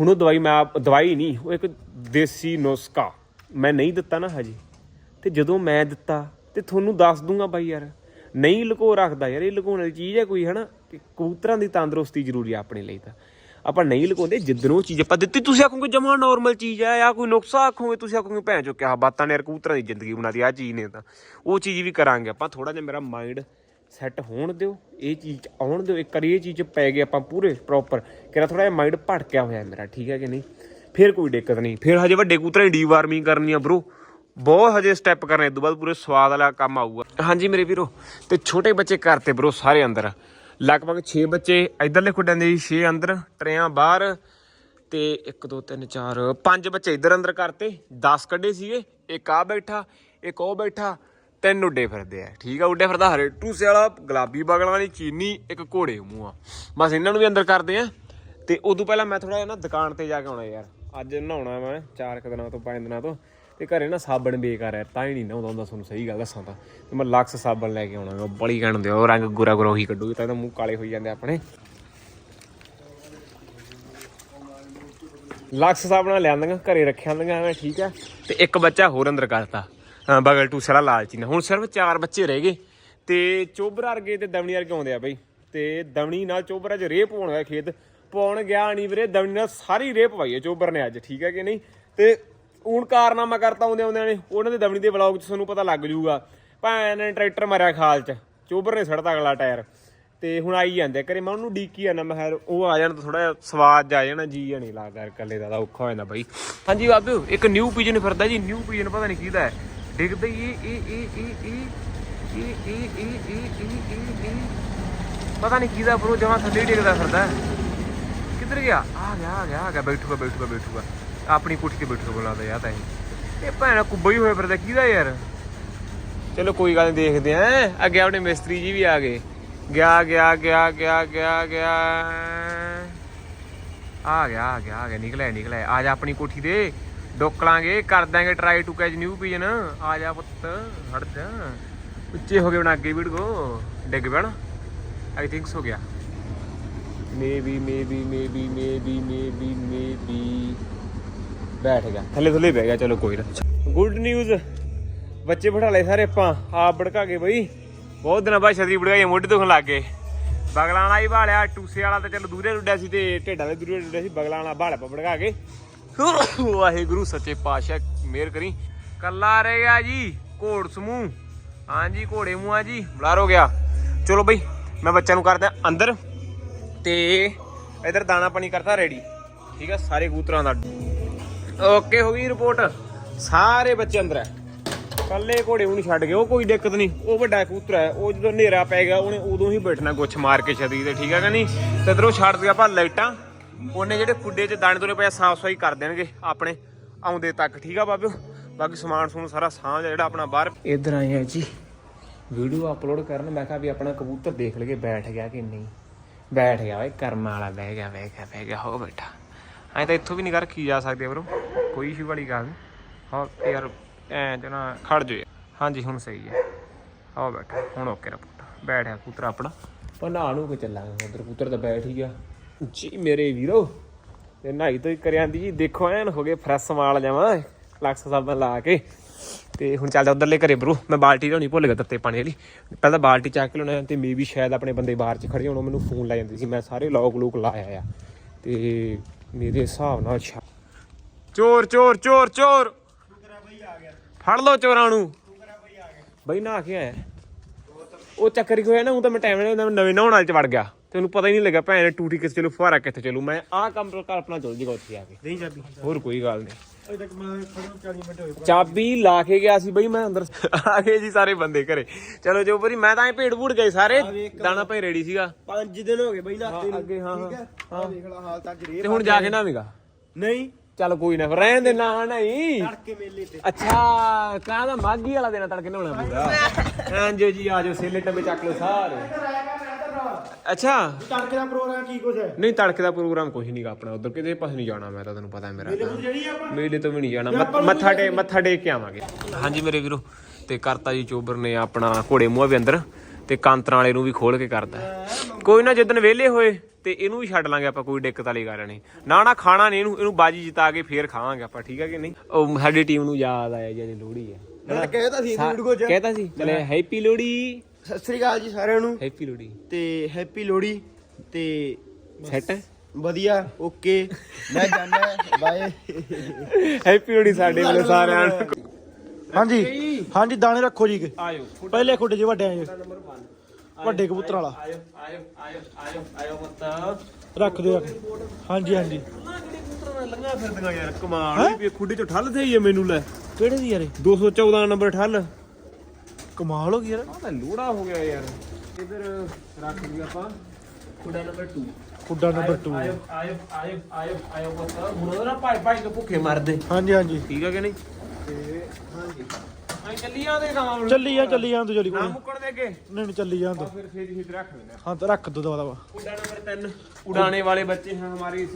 ਹੁਣ ਉਹ ਦਵਾਈ ਮੈਂ ਆਪ ਦਵਾਈ ਨਹੀਂ, ਉਹ ਇੱਕ ਦੇਸੀ ਨੁਸਖਾ। ਮੈਂ ਨਹੀਂ ਦਿੱਤਾ ਨਾ ਹਜੇ। ਤੇ ਜਦੋਂ ਮੈਂ ਦਿੱਤਾ, ਤੇ ਤੁਹਾਨੂੰ ਦੱਸ ਦੂੰਗਾ ਬਾਈ ਯਾਰ। ਨਹੀਂ ਲੁਕੋ ਰੱਖਦਾ ਯਾਰ, ਇਹ ਲੁਕਾਉਣ ਵਾਲੀ ਚੀਜ਼ ਹੈ ਕੋਈ, ਹਨਾ? ਕਿ ਕਬੂਤਰਾਂ ਦੀ ਤੰਦਰੁਸਤੀ ਜ਼ਰੂਰੀ ਆ ਆਪਣੇ ਲਈ ਤਾਂ। ਆਪਾਂ ਨਹੀਂ ਲੁਕਾਉਂਦੇ, ਜਿੱਦਣ ਉਹ ਚੀਜ਼ ਆਪਾਂ ਦਿੱਤੀ, ਤੁਸੀਂ ਆਖੋਗੇ ਜਮਾ ਨਾਰਮਲ ਚੀਜ਼ ਆ ਜਾਂ ਕੋਈ ਨੁਕਸਾ ਆਖੋਗੇ, ਤੁਸੀਂ ਆਖੋਗੇ, ਭੈਣ ਚੋ ਕਿਆ ਬਾਤਾਂ ਨੇ ਯਾਰ, ਕਬੂਤਰਾਂ ਦੀ ਜ਼ਿੰਦਗੀ ਬਣਾਦੀ ਆ ਚੀਜ਼ ਨੇ ਤਾਂ। ਉਹ ਚੀਜ਼ ਵੀ ਕਰਾਂਗੇ ਆਪਾਂ ਥੋੜਾ ਜਿਹਾ ਮੇਰਾ ਮਾਈਂਡ ਸੈੱਟ ਹੋਣ ਦਿਓ, ਇਹ ਚੀਜ਼ 'ਚ ਆਉਣ ਦਿਓ, ਇੱਕ ਵਾਰੀ ਇਹ ਚੀਜ਼ ਪੈ ਗਏ ਆਪਾਂ ਪੂਰੇ ਪ੍ਰੋਪਰ ਕਿਹੜਾ ਥੋੜਾ ਜਿਹਾ ਮਾਈਂਡ ਭਟਕਿਆ ਹੋਇਆ ਮੇਰਾ, ਠੀਕ ਹੈ ਕਿ ਨਹੀਂ? ਫਿਰ ਕੋਈ ਦਿੱਕਤ ਨਹੀਂ। ਫਿਰ ਹਜੇ ਵੱਡੇ ਕਬੂਤਰਾਂ ਦੀ ਡੀਵਾਰਮਿੰਗ ਕਰਨੀ ਆ ਬ్రో ਬਹੁਤ ਹਜੇ ਸਟੈਪ ਕਰਨੇ ਇਸ ਤੋਂ ਬਾਅਦ ਪੂਰੇ ਸਵਾਦ ਵਾਲਾ ਕੰਮ ਆਊਗਾ। ਹਾਂਜੀ ਮੇਰੇ ਵੀਰੋ, ਤੇ ਛੋਟੇ ਬੱਚੇ ਕਰਤੇ ਬ్రో ਸਾਰੇ ਅੰਦਰ। ਲਗਭਗ 6 ਬੱਚੇ ਇਧਰਲੇ ਖੁੱਡਾਂ ਦੇ 6 ਅੰਦਰ, ਟਰਿਆਂ ਬਾਹਰ, ਤੇ 1 2 3 4 5 ਬੱਚੇ ਇਧਰ ਅੰਦਰ ਕਰਤੇ 10 ਕੱਢੇ ਸੀਗੇ, ਇੱਕ ਆ ਬੈਠਾ, ਇੱਕ ਉਹ ਬੈਠਾ ਤਿੰਨ ਉੱਡੇ ਫਿਰਦੇ ਆ। ਠੀਕ ਆ ਉੱਡੇ ਫਿਰਦਾ ਹਰੇ ਟੂਸੇ ਵਾਲਾ ਗੁਲਾਬੀ ਬਗਲਾਂ ਵਾਲੀ ਚੀਨੀ ਇੱਕ ਘੋੜੇ ਮੂੰਹ ਆ। ਬਸ ਇਹਨਾਂ ਨੂੰ ਵੀ ਅੰਦਰ ਕਰਦੇ ਆ। ਤੇ ਉਦੋਂ ਪਹਿਲਾਂ ਮੈਂ ਥੋੜਾ ਜਿਹਾ ਨਾ ਦੁਕਾਨ ਤੇ ਜਾ ਕੇ ਆਉਣਾ ਯਾਰ। ਅੱਜ ਨਹਾਉਣਾ ਮੈਂ ਚਾਰ ਕੁ ਦਿਨਾਂ ਤੋਂ ਪੰਜ ਦਿਨਾਂ ਤੋਂ। ਤੇ ਘਰੇ ਨਾ ਸਾਬਣ ਬੇਕਾਰ ਹੈ ਤਾਂ ਹੀ ਨਹੀਂ ਨਹਾਉਂਦਾ ਹੁੰਦਾ ਤੁਹਾਨੂੰ ਸਹੀ ਗੱਲ ਦੱਸਾਂ ਤਾਂ। ਤੇ ਮੈਂ ਲਕਸ ਸਾਬਣ ਲੈ ਕੇ ਆਉਣਾ ਗਾ, ਉਹ ਬੜੀ ਕਹਿਣ ਦਿਓ ਉਹ ਰੰਗ ਗੋਰਾ ਗੋਰਾ ਉਹੀ ਕੱਢੂਗੀ ਤਾਂ ਇਹਦਾ ਮੂੰਹ ਕਾਲੇ ਹੋਈ ਜਾਂਦੇ ਆਪਣੇ। ਲਕਸ ਸਾਬਣ ਲਿਆਂਦੀਆਂ ਘਰੇ ਰੱਖਿਆ ਹੁੰਦੀਆਂ ਐਵੇਂ ਠੀਕ ਹੈ ਤੇ ਇੱਕ ਬੱਚਾ ਹੋਰ ਅੰਦਰ ਕਰਤਾ। ਬਗਲ ਟੂਸਰਾ ਲਾਲਚੀ ਨੇ ਹੁਣ ਸਿਰਫ ਚਾਰ ਬੱਚੇ ਰਹਿ ਗਏ ਤੇ ਚੋਬਰ ਵਰਗੇ ਤੇ ਦਵਣੀ ਵਰਗੇ ਆਉਂਦੇ ਆ ਬਈ। ਤੇ ਦਵਣੀ ਨਾਲ ਚੋਬਰ 'ਚ ਰੇਹ ਹੋਣ ਗਿਆ ਖੇਤ। ਪਾਉਣ ਗਿਆ ਨਹੀਂ ਵੀਰੇ, ਦਵਣੀ ਨਾਲ ਸਾਰੀ ਰੇਹ ਪਾਈ ਹੈ ਚੋਬਰ ਨੇ ਅੱਜ, ਠੀਕ ਹੈ ਕਿ ਨਹੀਂ? ਤੇ ਹੁਣ ਕਾਰਨਾਮਾ ਕਰਤਾ ਆਉਂਦੇ ਆਉਂਦੇ ਨੇ, ਉਹਨਾਂ ਦੇ ਦਵਣੀ ਦੇ ਵਲੌਗ 'ਚ ਤੁਹਾਨੂੰ ਪਤਾ ਲੱਗ ਜੂਗਾ ਭੈਣ ਨੇ ਟਰੈਕਟਰ ਮਾਰਿਆ ਖਾਲ 'ਚ, ਚੋਬਰ ਨੇ ਸੜਤਾ ਅਗਲਾ ਟਾਇਰ। ਤੇ ਹੁਣ ਆਈ ਜਾਂਦੇ ਘਰੇ ਮੈਂ ਉਹਨੂੰ ਡੀਕੀ ਜਾਂਦਾ, ਮੈਂ ਕਿਹਾ ਉਹ ਆ ਜਾਣ ਤਾਂ ਥੋੜਾ ਜਿਹਾ ਸਵਾਦ ਆ ਜਾਣਾ, ਜੀ ਜਾਂ ਨਹੀਂ ਲੱਗਦਾ ਇਕੱਲੇ ਦਾ ਔਖਾ ਹੋ ਜਾਂਦਾ ਬਾਈ। ਹਾਂਜੀ ਬਾਬੂ ਇੱਕ ਨਿਊ ਪੀਜਨ ਫਿਰਦਾ ਜੀ ਨਿਊ ਪੀਜਨ ਪਤਾ ਨਹੀਂ ਕਿਹਦਾ ਹੈ। ਡਿੱਗਦਾ ਹੀ ਇਹ ਇਹ ਇਹ ਇਹ ਇਹ ਇਹ ਇਹ ਇਹ ਇਹ ਇਹ ਪਤਾ ਨਹੀਂ ਕਿਹਦਾ ਬਰੋ ਜਮਾ ਥੱਲੇ ਡਿੱਗਦਾ ਫਿਰਦਾ ਕਿੱਧਰ ਗਿਆ ਆ ਗਿਆ ਆ ਗਿਆ ਆ ਗਿਆ ਬੈਠੂਗਾ ਬੈਠੂਗਾ ਬੈਠੂਗਾ ਆਪਣੀ ਕੁੱਠੀ ਤੇ ਬੈਠੂਗਾ ਬੁਲਾਦਾ ਯਾ ਤਾਂ ਇਹ ਇਹ ਭੈਣਾ ਕੁੱਬਾ ਹੀ ਹੋਇਆ ਫਿਰਦਾ ਕਿਹਦਾ ਯਾਰ ਚਲੋ ਕੋਈ ਗੱਲ ਨਹੀਂ ਦੇਖਦੇ ਆ ਅੱਗੇ ਆਪਣੇ ਮਿਸਤਰੀ ਜੀ ਵੀ ਆ ਗਏ ਗਿਆ ਗਿਆ ਗਿਆ ਗਿਆ ਗਿਆ ਗਿਆ ਆ ਗਿਆ ਆ ਗਿਆ ਆ ਗਿਆ ਨਿਕਲਿਆ ਨਿਕਲਿਆ ਆ ਜਾ ਆਪਣੀ ਕੋਠੀ ਤੇ ਡੁੱਕ ਲਾਂਗੇ ਕਰ ਦਾਂਗੇ try to catch new pigeon ਆ ਜਾ ਪੁੱਤ, ਹਟ ਜਾ। ਉੱਚੇ ਹੋ ਗਏ ਹੁਣ ਅੱਗੇ ਵੀੜਗੋ ਡਿੱਗ ਪਿਆ ਆਈ ਥਿੰਕਸ ਹੋ ਗਿਆ। Maybe maybe maybe maybe maybe maybe ਬੈਠ ਗਿਆ। ਥੱਲੇ ਥੱਲੇ ਬਹਿ ਗਿਆ, ਚਲੋ ਕੋਈ ਨਾ। ਗੁੱਡ ਨਿਊਜ਼ ਬੱਚੇ ਬਿਠਾ ਲਏ ਸਾਰੇ ਆਪਾਂ। ਆਪ ਭੜਕਾ ਕੇ ਬਈ। ਬਹੁਤ ਦਿਨਾਂ ਬਾਅਦ ਛਤਰੀ ਭੜਕਾਈ, ਮੋਢੇ ਦੁਖਣ ਲੱਗ ਗਏ। ਬਗਲਾਣਾ ਹੀ ਭਾਲਿਆ, ਟੂਸੇ ਵਾਲਾ ਤਾਂ ਚਲ ਦੂਰੇ ਉੱਡਿਆ ਸੀ ਤੇ ਢੇਡਾਂ ਦੇ ਦੂਰੇ ਉੱਡਿਆ ਸੀ ਬਗਲਾਣਾ ਵਾਲਾ ਭਾਲਿਆ ਪਾ ਭੜਕਾ ਕੇ। ਵਾਹਿਗੁਰੂ, ਸੱਚੇ ਪਾਤਸ਼ਾਹ, ਮਿਹਰ ਕਰੀ। ਕੱਲਾ ਰਹਿ ਗਿਆ ਜੀ, ਘੋੜ ਸਮੂਹ। ਹਾਂਜੀ ਘੋੜੇ ਮੂੰਹ ਆ ਜੀ, ਬਲਾਰ ਹੋ ਗਿਆ। ਚਲੋ ਬਈ, ਮੈਂ ਬੱਚਿਆਂ ਨੂੰ ਕਰਦਾ ਅੰਦਰ ਤੇ ਇਧਰ ਦਾਣਾ ਪਾਣੀ ਕਰਤਾ ਰੈਡੀ। ਠੀਕ ਆ, ਸਾਰੇ ਕੂਤਰਾਂ ਦਾ। ਓਕੇ, ਹੋ ਗਈ ਰਿਪੋਰਟ ਸਾਰੇ ਬੱਚੇ ਅੰਦਰ ਹੈ ਕੱਲੇ ਘੋੜੇ ਨੂੰ ਛੱਡ ਗਏ, ਉਹ ਕੋਈ ਦਿੱਕਤ ਨਹੀਂ ਉਹ ਵੱਡਾ ਕੂਤਰਾ ਹੈ ਉਹ ਜਦੋਂ ਹਨੇਰਾ ਪੈ ਗਿਆ, ਉਹਨੇ ਉਦੋਂ ਹੀ ਬੈਠਣਾ ਗੁੱਛ ਮਾਰ ਕੇ ਛਤਰੀ ਤੇ, ਠੀਕ ਹੈ ਕਿ ਨਹੀਂ? ਤੇ ਇਧਰੋਂ ਛੱਡ ਦਿਆ ਆਪਾਂ ਲਾਈਟਾਂ। ਉਹਨੇ ਜਿਹੜੇ ਖੁੱਡੇ 'ਚ ਦਾਣੇ ਦੋਨੇ ਪਿਆ ਸਾਫ਼ ਸਫ਼ਾਈ ਕਰ ਦੇਣਗੇ ਆਪਣੇ, ਆਉਂਦੇ ਤੱਕ, ਠੀਕ ਆ ਬਾਬਿਓ? ਬਾਕੀ ਸਮਾਨ ਸਮੂਨ ਸਾਰਾ ਸਾਂਝ ਜਿਹੜਾ ਆਪਣਾ ਬਾਹਰ। ਇਧਰ ਆਏ ਆ ਜੀ। ਵੀਡੀਓ ਅਪਲੋਡ ਕਰਨ, ਮੈਂ ਕਿਹਾ ਵੀ ਆਪਣਾ ਕਬੂਤਰ ਦੇਖ ਲਈਏ, ਬੈਠ ਗਿਆ ਕਿ ਨਹੀਂ? ਬੈਠ ਗਿਆ, ਓਏ, ਕਰਮਾਂ ਵਾਲਾ, ਬਹਿ ਗਿਆ ਬਹਿ ਗਿਆ ਬਹਿ ਗਿਆ, ਹੋ ਬੈਠਾ। ਐਂ ਤਾਂ ਇੱਥੋਂ ਵੀ ਨਹੀਂ ਕਰ, ਕੀ ਜਾ ਸਕਦੇ ਬਰੋ ਕੋਈ ਇਸ਼ੂ ਵਾਲੀ ਗੱਲ ਨਹੀਂ ਹਾਂ, ਯਾਰ, ਐ ਜਨਾ ਖੜ ਜੋ ਹਾਂਜੀ, ਹੁਣ ਸਹੀ ਹੈ ਆਓ ਬੈਠਾ, ਹੁਣ ਓਕੇ ਰਿਪੋਰਟ। ਬੈਠਿਆ ਕਬੂਤਰ ਆਪਣਾ। ਪਰ ਨਹਾ ਨੂੰ ਕੋ ਚੱਲਾਂਗੇ? ਉਧਰ ਕਬੂਤਰ ਤਾਂ ਬੈਠ ਹੀ ਗਿਆ। ਜੀ ਮੇਰੇ ਵੀਰੋ, ਤੇ ਨਹਾਈ ਤੋਂ ਹੀ ਕਰਿਆਂਦੀ ਜੀ। ਦੇਖੋ ਐਨ ਹੋ ਗਏ ਫਰੈਸ਼ ਮਾਲ ਜਾਵਾਂ ਲਕਸ ਸਾਬਣ ਲਾ ਕੇ। ਤੇ ਹੁਣ ਚੱਲਦਾ ਉਧਰਲੇ ਘਰੇ ਬਰੂ। ਮੈਂ ਬਾਲਟੀ ਲਿਆਉਣੀ, ਭੁੱਲ ਗਿਆ ਦਿੱਤੇ ਪਾਣੀ ਵਾਲੀ। ਪਹਿਲਾਂ ਬਾਲਟੀ ਚੱਕ ਕੇ ਲਿਆਉਣਾ ਤੇ ਮੇ ਵੀ ਸ਼ਾਇਦ ਆਪਣੇ ਬੰਦੇ ਬਾਹਰ ਚ ਖੜੇ ਹੋਣ ਮੈਨੂੰ ਫੋਨ ਲਾ ਜਾਂਦੇ ਸੀ। ਮੈਂ ਸਾਰੇ ਲੋਕ ਲੋਕ ਲਾਇਆ ਆ। ਤੇ ਮੇਰੇ ਹਿਸਾਬ ਨਾਲ ਸ਼ਾ- ਚੋਰ ਚੋਰ ਚੋਰ ਚੋਰ! ਫੜ ਲਓ ਚੋਰਾਂ ਨੂੰ। ਬਈ ਨਾ ਕੇ ਆਇਆ। ਉਹ ਚੱਕਰ ਕੀ ਹੋਇਆ ਨਾ ਉਹ ਤਾਂ ਮੈਂ ਟਾਈਮ ਨਾਲ ਨਵੇਂ ਨਹਾਉਣ ਵਾਲੇ ਚ ਵੜ ਗਿਆ। ਤੇ ਉਹਨੂੰ ਪਤਾ ਹੀ ਨਹੀਂ ਲੱਗਾ ਭੈਣ ਟੂਟੀ ਕਿਸ ਚਲੂ ਫੁਹਾਰਾ ਕਿੱਥੇ ਚਲੂ। ਮੈਂ ਆਹ ਕੰਮ ਕਲਪਨਾ ਚੁੱਲ ਜੀਗਾ ਉੱਥੇ ਆ ਕੇ। ਨਹੀਂ ਚਾਬੀ। ਹੋਰ ਕੋਈ ਗੱਲ ਨਹੀਂ। ਅਜੇ ਤੱਕ ਮੈਂ ਖੜਨ 40 ਮਿੰਟ ਹੋਏ ਚਾਬੀ ਲਾ ਕੇ ਗਿਆ ਸੀ ਬਈ ਮੈਂ ਅੰਦਰ ਆ ਗਏ ਜੀ ਸਾਰੇ ਬੰਦੇ ਘਰੇ। ਚਲੋ ਜੋ ਬਰੀ ਮੈਂ ਤਾਂ ਐ ਭੇੜ ਭੂੜ ਗਏ ਸਾਰੇ। ਦਾਣਾ ਭਾਈ ਰੈਡੀ ਸੀਗਾ। 5 ਦਿਨ ਹੋ ਗਏ ਬਈ ਨਾਤੇ ਨੂੰ। ਅੱਗੇ ਹਾਂ ਹੈ? ਹਾਂ ਦੇਖ ਲਾ ਹਾਲ ਤੱਕ ਰੇ ਤੇ ਹੁਣ ਜਾ ਕੇ ਨਾਵੇਂਗਾ? ਨਹੀਂ। ਚੱਲ ਕੋਈ ਨਾ ਰਹਿਣ ਦੇ ਨਾ ਨਹੀਂ। ਤੜਕੇ ਮੇਲੇ ਤੇ। ਅੱਛਾ ਕਾਹਦਾ ਮਾਗੀ ਵਾਲਾ ਦੇਣਾ ਤੜਕੇ ਨਹਾਉਣਾ ਪੂਰਾ ਹਾਂਜੀ ਜੀ ਆਜੋ ਸੇਲੇ ਟੱਬੇ ਚੱਕ ਲਓ ਸਾਰੇ। ਅੱਛਾ। ਤੜਕੇ ਦਾ ਪ੍ਰੋਗਰਾਮ ਕੀ ਕੁਛ ਹੈ? ਨਹੀਂ ਤੜਕੇ ਦਾ ਪ੍ਰੋਗਰਾਮ ਕੁਝ ਨਹੀਂਗਾ ਆਪਣਾ। ਉਧਰ ਕਿਤੇ ਪਾਸੇ ਨਹੀਂ ਜਾਣਾ ਮੈਂ ਤਾਂ ਤੈਨੂੰ ਪਤਾ ਹੈ ਮੇਰਾ ਜਿਹੜੀ ਆਪਾਂ ਮੇਲੇ ਤੋਂ ਵੀ ਨਹੀਂ ਜਾਣਾ। ਮੱਥ- ਮੱਥਾ ਟੇ ਮੱਥਾ ਟੇਕ ਕੇ ਆਵਾਂਗੇ। ਹਾਂਜੀ ਮੇਰੇ ਵੀਰੋ ਤੇ ਕਰਤਾ ਜੀ ਚੋਬਰ ਨੇ ਆਪਣਾ ਘੋੜੇ ਮੂੰਹ ਵੀ ਅੰਦਰ ਤੇ ਕਾਂਤਰਾਂ ਵਾਲੇ ਨੂੰ ਵੀ ਖੋਲ ਕੇ ਕਰਦਾ ਕੋਈ ਨਾ ਜਿੱਦਣ ਵਿਹਲੇ ਹੋਏ ਤੇ ਇਹਨੂੰ ਵੀ ਛੱਡ ਲਾਂਗੇ ਆਪਾਂ ਕੋਈ ਦਿੱਕਤ ਵਾਲੀ ਗੱਲ ਨਹੀਂ। ਨਾ ਨਾ ਖਾਣਾ ਨਹੀਂ ਇਹਨੂੰ ਇਹਨੂੰ ਬਾਜੀ ਜਿਤਾ ਕੇ ਫੇਰ ਖਾਵਾਂਗੇ ਆਪਾਂ ਠੀਕ ਹੈ ਕਿ ਨਹੀਂ? ਉਹ ਸਾਡੀ ਟੀਮ ਨੂੰ ਯਾਦ ਆਇਆ ਜਿਹੜੀ ਲੋਹੜੀ ਹੈ। ਮੈਂ ਕਹਿਤਾ ਸੀ ਵੀਡੀਓ ਚ ਕਹਿਤਾ ਸੀ ਚਲੇ ਹੈਪੀ ਲੋਹੜੀ। ਸਤਿ ਸ੍ਰੀ ਅਕਾਲ ਜੀ ਸਾਰਿਆਂ ਨੂੰ। ਹੈਪੀ ਲੋਹੜੀ। ਤੇ ਹੈਪੀ ਲੋਹੜੀ ਤੇ ਸੈਟ ਵਧੀਆ ਓਕੇ ਮੈਂ ਜਾਣਾ ਬਾਏ ਹੈਪੀ ਲੋਹੜੀ ਸਾਡੇ ਵੱਲੋਂ ਸਾਰਿਆਂ ਨੂੰ। ਹਾਂਜੀ ਹਾਂਜੀ ਦਾਣੇ ਰੱਖੋ ਜੀ ਆਇਓ। ਪਹਿਲੇ ਖੁੱਡੇ ਜੀ ਵੱਡੇ ਆਏ ਵੱਡੇ ਕਬੂਤਰ ਵਾਲਾ। ਆਇਓ ਆਇਓ ਆਇਓ ਆਇਓ ਆਇਓ ਮੱਤਾ ਰੱਖ ਦਿਓ ਹਾਂਜੀ ਹਾਂਜੀ। ਲੰਗਾ ਫਿਰਦੀਆਂ ਯਾਰ? ਕਮਾਲ ਵੀ ਖੁੱਡੇ ਚੋਂ ਠੱਲ ਤੇ ਹੀ ਹੈ ਮੈਨੂੰ ਲੈ। ਕਿਹੜੇ ਦੀ ਯਾਰੇ 214 ਨੰਬਰ ਠੱਲ। ਕਮਾਲ ਹੋ ਗਈ ਯਾਰ। ਤਾਂ ਲੋੜਾ ਹੋ ਗਿਆ ਯਾਰ। ਇਧਰ ਰੱਖ ਲਈ ਆਪਾਂ। ਕੁੜਾ ਨੰਬਰ 2 ਕੁੱਡਾ ਨੰਬਰ 2 ਆਇਓ ਆਇਓ ਆਇਓ ਆਇਓ ਆਇਓ ਬਸ। ਹੁਣ ਉਹਦਾ ਭਾਈ ਭਾਈ ਨੂੰ ਭੁੱਖੇ ਮਾਰਦੇ। ਹਾਂਜੀ ਹਾਂਜੀ। ਠੀਕ ਆ ਕਿ ਨਹੀਂ? ਚੱਲੀ ਆ ਦੇ ਕੰਮ ਚੱਲੀ ਜਾਂ ਚੱਲੀ ਜਾਂ ਤੂੰ ਚੱਲੀ ਮੁੱਕਣ ਦੇ ਅੱਗੇ। ਨਹੀਂ ਚੱਲੀ ਜਾਂ ਫਿਰ ਫੇਰ ਹੀ ਰੱਖ ਲੈਣਾ ਹਾਂ। ਤਾਂ ਰੱਖ ਦੋ ਦਵਾ ਦਵਾ। ਕੁੜਾ ਨੰਬਰ 3 ਉਡਾਣੇ ਵਾਲੇ ਬੱਚੇ ਹਨ ਹਮਾਰੇ ਇਸ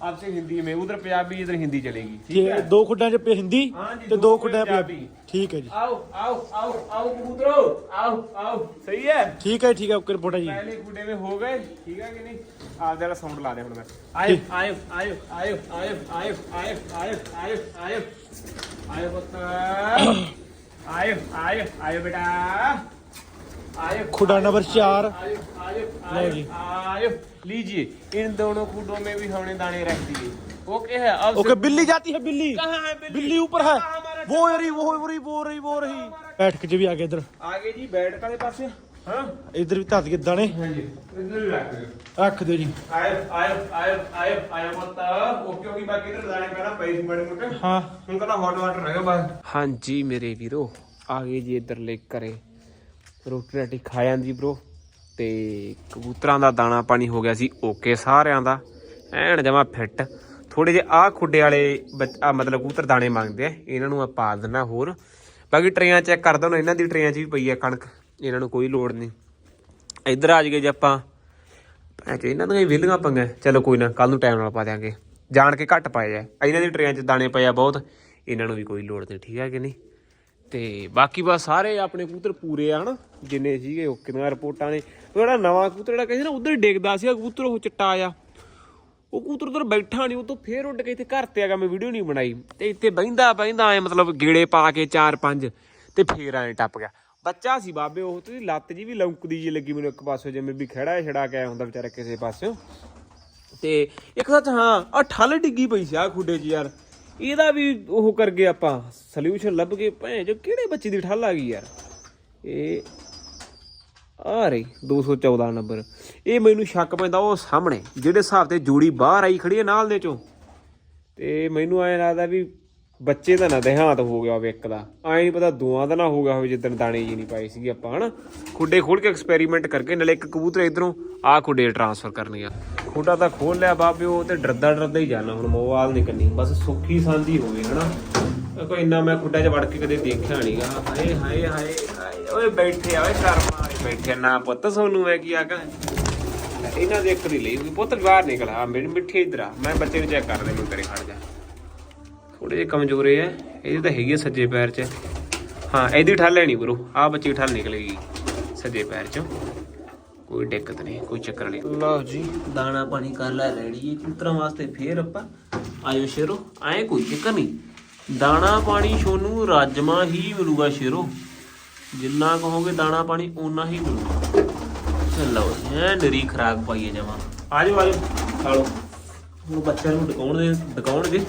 आपसे हिंदी में उधर पंजाबी इधर हिंदी चलेगी ठीक है दो खुडा च हिंदी तो दो खुडा पंजाबी ठीक है जी आओ आओ आओ आओ कबूतरो आओ आओ सही है ठीक है ठीक है ओके रिपोर्टा जी पहले खुडे में हो गए ठीक है कि नहीं आ जरा साउंड ला दे हुन मैं आयो आयो आयो आयो आयो आयो आयो आयो आयो आयो आयो बता आयो आयो आयो बेटा आयो खुडा नंबर 4 आयो आयो आयो लीजिए इन दोनों कूडों में भी हमने दाने रख दिए ओके है अब ओके बिल्ली जाती है बिल्ली है बिल्ली, ऊपर है वो रही वो रही वो रही वो रही बैठक जी भी आगे इधर आगे जी बैठक वाले पास ਇਧਰ ਵੀ ਧੱਤ ਕੇ ਦਾਣੇ ਹਾਂਜੀ ਇਧਰ ਵੀ ਰੱਖ ਦਿਓ ਰੱਖ ਦਿਓ ਜੀ ਆਇਓ ਆਇਓ ਆਇਓ ਆਇਓ ਆਇਓ ਮਤ ਓਕੇ ਓਕੇ ਮੇਰੇ ਵੀਰੋ ਆ ਗਏ ਜੀ ਇਧਰ ਲੈ ਕਰੇ ਰੋਟੀ ਰਾਟੀ ਖਾ ਜਾਂਦੀ ਬ్రో ਤੇ ਕਬੂਤਰਾਂ ਦਾ ਦਾਣਾ ਪਾਣੀ ਹੋ ਗਿਆ ਸੀ ਓਕੇ ਸਾਰਿਆਂ ਦਾ। ਐਨ ਜਮਾ ਫਿੱਟ। ਥੋੜੇ ਜਿਹੇ ਆ ਖੁੱਡੇ ਵਾਲੇ ਬੱਚ- ਮਤਲਬ ਕਬੂਤਰ ਦਾਣੇ ਮੰਗਦੇ ਆ। ਇਹਨਾਂ ਨੂੰ ਆ ਪਾ ਦਿੰਦਾ ਹੋਰ। ਬਾਕੀ ਟਰੇਆਂ ਚੈੱਕ ਕਰ ਦੋ ਇਹਨਾਂ ਦੀ ਟਰੇਆਂ 'ਚ ਵੀ ਪਈ ਆ ਕਣਕ। ਇਹਨਾਂ ਨੂੰ ਕੋਈ ਲੋੜ ਨਹੀਂ। ਇੱਧਰ ਆ ਜਗੇ ਜੇ ਆਪਾਂ। ਐ ਇਹਨਾਂ ਦੀਆਂ ਵਿਲੀਆਂ ਪੰਗਾ ਚਲੋ ਕੋਈ ਨਾ ਕੱਲ ਨੂੰ ਟਾਈਮ ਨਾਲ ਪਾ ਦਿਆਂਗੇ। ਜਾਣ ਕੇ ਘੱਟ ਪਾਏ ਆ। ਇਹਨਾਂ ਦੀ ਟਰੇਆਂ 'ਚ ਦਾਣੇ ਪਏ ਆ ਬਹੁਤ। ਇਹਨਾਂ ਨੂੰ ਵੀ ਕੋਈ ਲੋੜ ਨਹੀਂ, ਠੀਕ ਹੈ ਕਿ ਨਹੀਂ? ਤੇ ਬਾਕੀ ਬਸ ਸਾਰੇ ਆਪਣੇ ਕਬੂਤਰ ਪੂਰੇ ਆ, ਹਨਾ? ਜਿੰਨੇ ਸੀਗੇ ਓਕੇ ਦੀਆਂ ਰਿਪੋਰਟਾਂ ਨੇ। ਜਿਹੜਾ ਨਵਾਂ ਕਬੂਤਰ ਜਿਹੜਾ ਕਹਿੰਦੇ ਨਾ, ਉਧਰ ਡਿੱਗਦਾ ਸੀਗਾ ਕਬੂਤਰ, ਉਹ ਚਿੱਟਾ ਆ। ਉਹ ਕਬੂਤਰ ਉਧਰ ਬੈਠਾ ਨਹੀਂ ਉਹ ਤੋਂ ਫੇਰ ਉੱਡ ਕੇ ਇੱਥੇ ਘਰ ਤੇ ਆ ਗਿਆ, ਮੈਂ ਵੀਡੀਓ ਨਹੀਂ ਬਣਾਈ। ਤੇ ਇੱਥੇ ਬਹਿੰਦਾ ਬਹਿੰਦਾ ਐ ਮਤਲਬ ਗੇੜੇ ਪਾ ਕੇ ਚਾਰ ਪੰਜ, ਤੇ ਫੇਰ ਐ ਟੱਪ ਗਿਆ। ਬੱਚਾ ਸੀ ਬਾਬੇ, ਉਹ ਤੇ ਲੱਤ ਜੀ ਵੀ ਲੌਂਕਦੀ ਜੀ ਲੱਗੀ ਮੈਨੂੰ ਇੱਕ ਪਾਸੇ, ਜਿਵੇਂ ਵੀ ਖੜਾ ਛੜਾ ਕੇ ਆਇਆ ਹੁੰਦਾ ਵਿਚਾਰਾ ਕਿਸੇ ਪਾਸਿਓਂ। ਤੇ ਇੱਕ ਸੱਚ, ਹਾਂ ਆ ਠੱਲ ਡਿੱਗੀ ਪਈ ਸੀ ਆ ਖੁੱਡੇ 'ਚ ਯਾਰ। ਇਹਦਾ ਵੀ ਉਹ ਕਰ ਗਏ ਆਪਾਂ ਸੋਲੂਸ਼ਨ ਲੱਭ ਕੇ ਭੈਣ ਜੋ ਕਿਹੜੇ ਬੱਚੇ ਦੀ ਠੱਲ ਆ ਗਈ ਯਾਰ? ਇਹ ਆ ਰਹੀ 214 ਨੰਬਰ। ਇਹ ਮੈਨੂੰ ਸ਼ੱਕ ਪੈਂਦਾ ਉਹ ਸਾਹਮਣੇ, ਜਿਹੜੇ ਹਿਸਾਬ ਤੇ ਜੋੜੀ ਬਾਹਰ ਆਈ ਖੜੀ ਹੈ ਨਾਲ ਦੇ ਚੋਂ। ਤੇ ਮੈਨੂੰ ਐਂ ਲੱਗਦਾ ਵੀ ਬੱਚੇ ਦਾ ਨਾ ਦੇਹਾਂਤ ਹੋ ਗਿਆ ਹੋਵੇ ਇੱਕ ਦਾ। ਐ ਨਹੀਂ ਪਤਾ ਦੋਆਂ ਦਾ ਨਾ ਹੋ ਗਿਆ ਹੋਵੇ ਜਿੱਦਣ ਦਾਣੇ ਜੀ ਨਹੀਂ ਪਾਈ ਸੀਗੀ ਆਪਾਂ, ਹਨਾ? ਖੁੱਡੇ ਖੋਲ ਕੇ ਐਕਸਪੈਰੀਮੈਂਟ ਕਰਕੇ, ਨਾਲੇ ਇੱਕ ਕਬੂਤਰ ਇਧਰੋਂ ਆ ਖੁੱਡੇ ਟ੍ਰਾਂਸਫਰ ਕਰਨੀ ਆ। ਖੁੱਡਾ ਤਾਂ ਖੋਲ ਲਿਆ ਬਾਬੇ ਤੇ ਡਰਦਾ ਡਰਦਾ ਹੀ ਜਾਣਾ, ਹੁਣ ਮੋਵਾਲ ਨਹੀਂ ਕਰਨੀ ਬਸ ਸੁੱਖੀ ਸਾਂਝੀ ਹੋਵੇ, ਹਨਾ? ਕੋਈ ਇੰਨਾ ਮੈਂ ਖੁੱਡਾ 'ਚ ਵੜ ਕੇ ਕਦੇ ਦੇਖਿਆ ਨਹੀਂਗਾ ਹਾਏ ਹਾਏ ਹਾਏ ਓਏ ਬੈਠੇ ਆ, ਓਏ ਸ਼ਰਮ ਵਾਲੇ ਬੈਠੇ ਨਾ ਪੁੱਤ, ਸੋਨੂੰ ਮੈਂ ਕੀ ਆਗਾ ਇਹਨਾਂ ਦੇ ਇੱਕ ਨਹੀਂ ਲਈ ਪੁੱਤ ਬਾਹਰ ਨਿਕਲ ਆ ਮੇਰੇ ਮਿੱਠੇ ਇਧਰ ਆ। ਮੈਂ ਬੱਚੇ ਨੂੰ ਚੈੱਕ ਕਰ ਦੇ ਮੈਂ ਤੇਰੇ ਖੜ ਜਾ। ਥੋੜੇ ਜਿਹੇ ਕਮਜ਼ੋਰੇ ਆ। ਇਹਦੇ ਤਾਂ ਹੈਗੀ ਸੱਜੇ ਪੈਰ 'ਚ। ਹਾਂ, ਇਹਦੀ ਠੱਲ ਲੈਣੀ ਬਰੋ ਆ ਬੱਚੀ ਠੱਲ ਨਿਕਲੇਗੀ ਸੱਜੇ ਪੈਰ 'ਚੋਂ। ਕੋਈ ਦਿੱਕਤ ਨਹੀਂ, ਕੋਈ ਚੱਕਰ ਨਹੀਂ। ਲਓ ਜੀ, ਦਾਣਾ ਪਾਣੀ ਕਰ ਲੈ ਰੈਡੀ ਕਬੂਤਰਾਂ ਵਾਸਤੇ ਫੇਰ ਆਪਾਂ ਆਇਓ ਸ਼ੇਰੋ। ਐ ਕੋਈ ਚੱਕਰ ਨਹੀਂ। ਦਾਣਾ ਪਾਣੀ ਛੋਨੂੰ, ਰਾਜਮਾ ਹੀ ਮਿਲੂਗਾ ਸ਼ੇਰੋ। ਜਿੰਨਾ ਕਹੋਗੇ ਦਾਣਾ ਪਾਣੀ, ਓਨਾ ਹੀ ਮਿਲੂਗਾ। ਲਓ ਜੀ ਇਹ ਨਰੀ ਖਰਾਕ ਪਾਈਏ ਜਮਾ। ਆਜੋ ਆਜੋ ਖਾ ਲਓ। ਹੁਣ ਬੱਚਿਆਂ ਨੂੰ ਡਕਾਉਣ ਦੇ ਡਕਾਉਣਗੇ।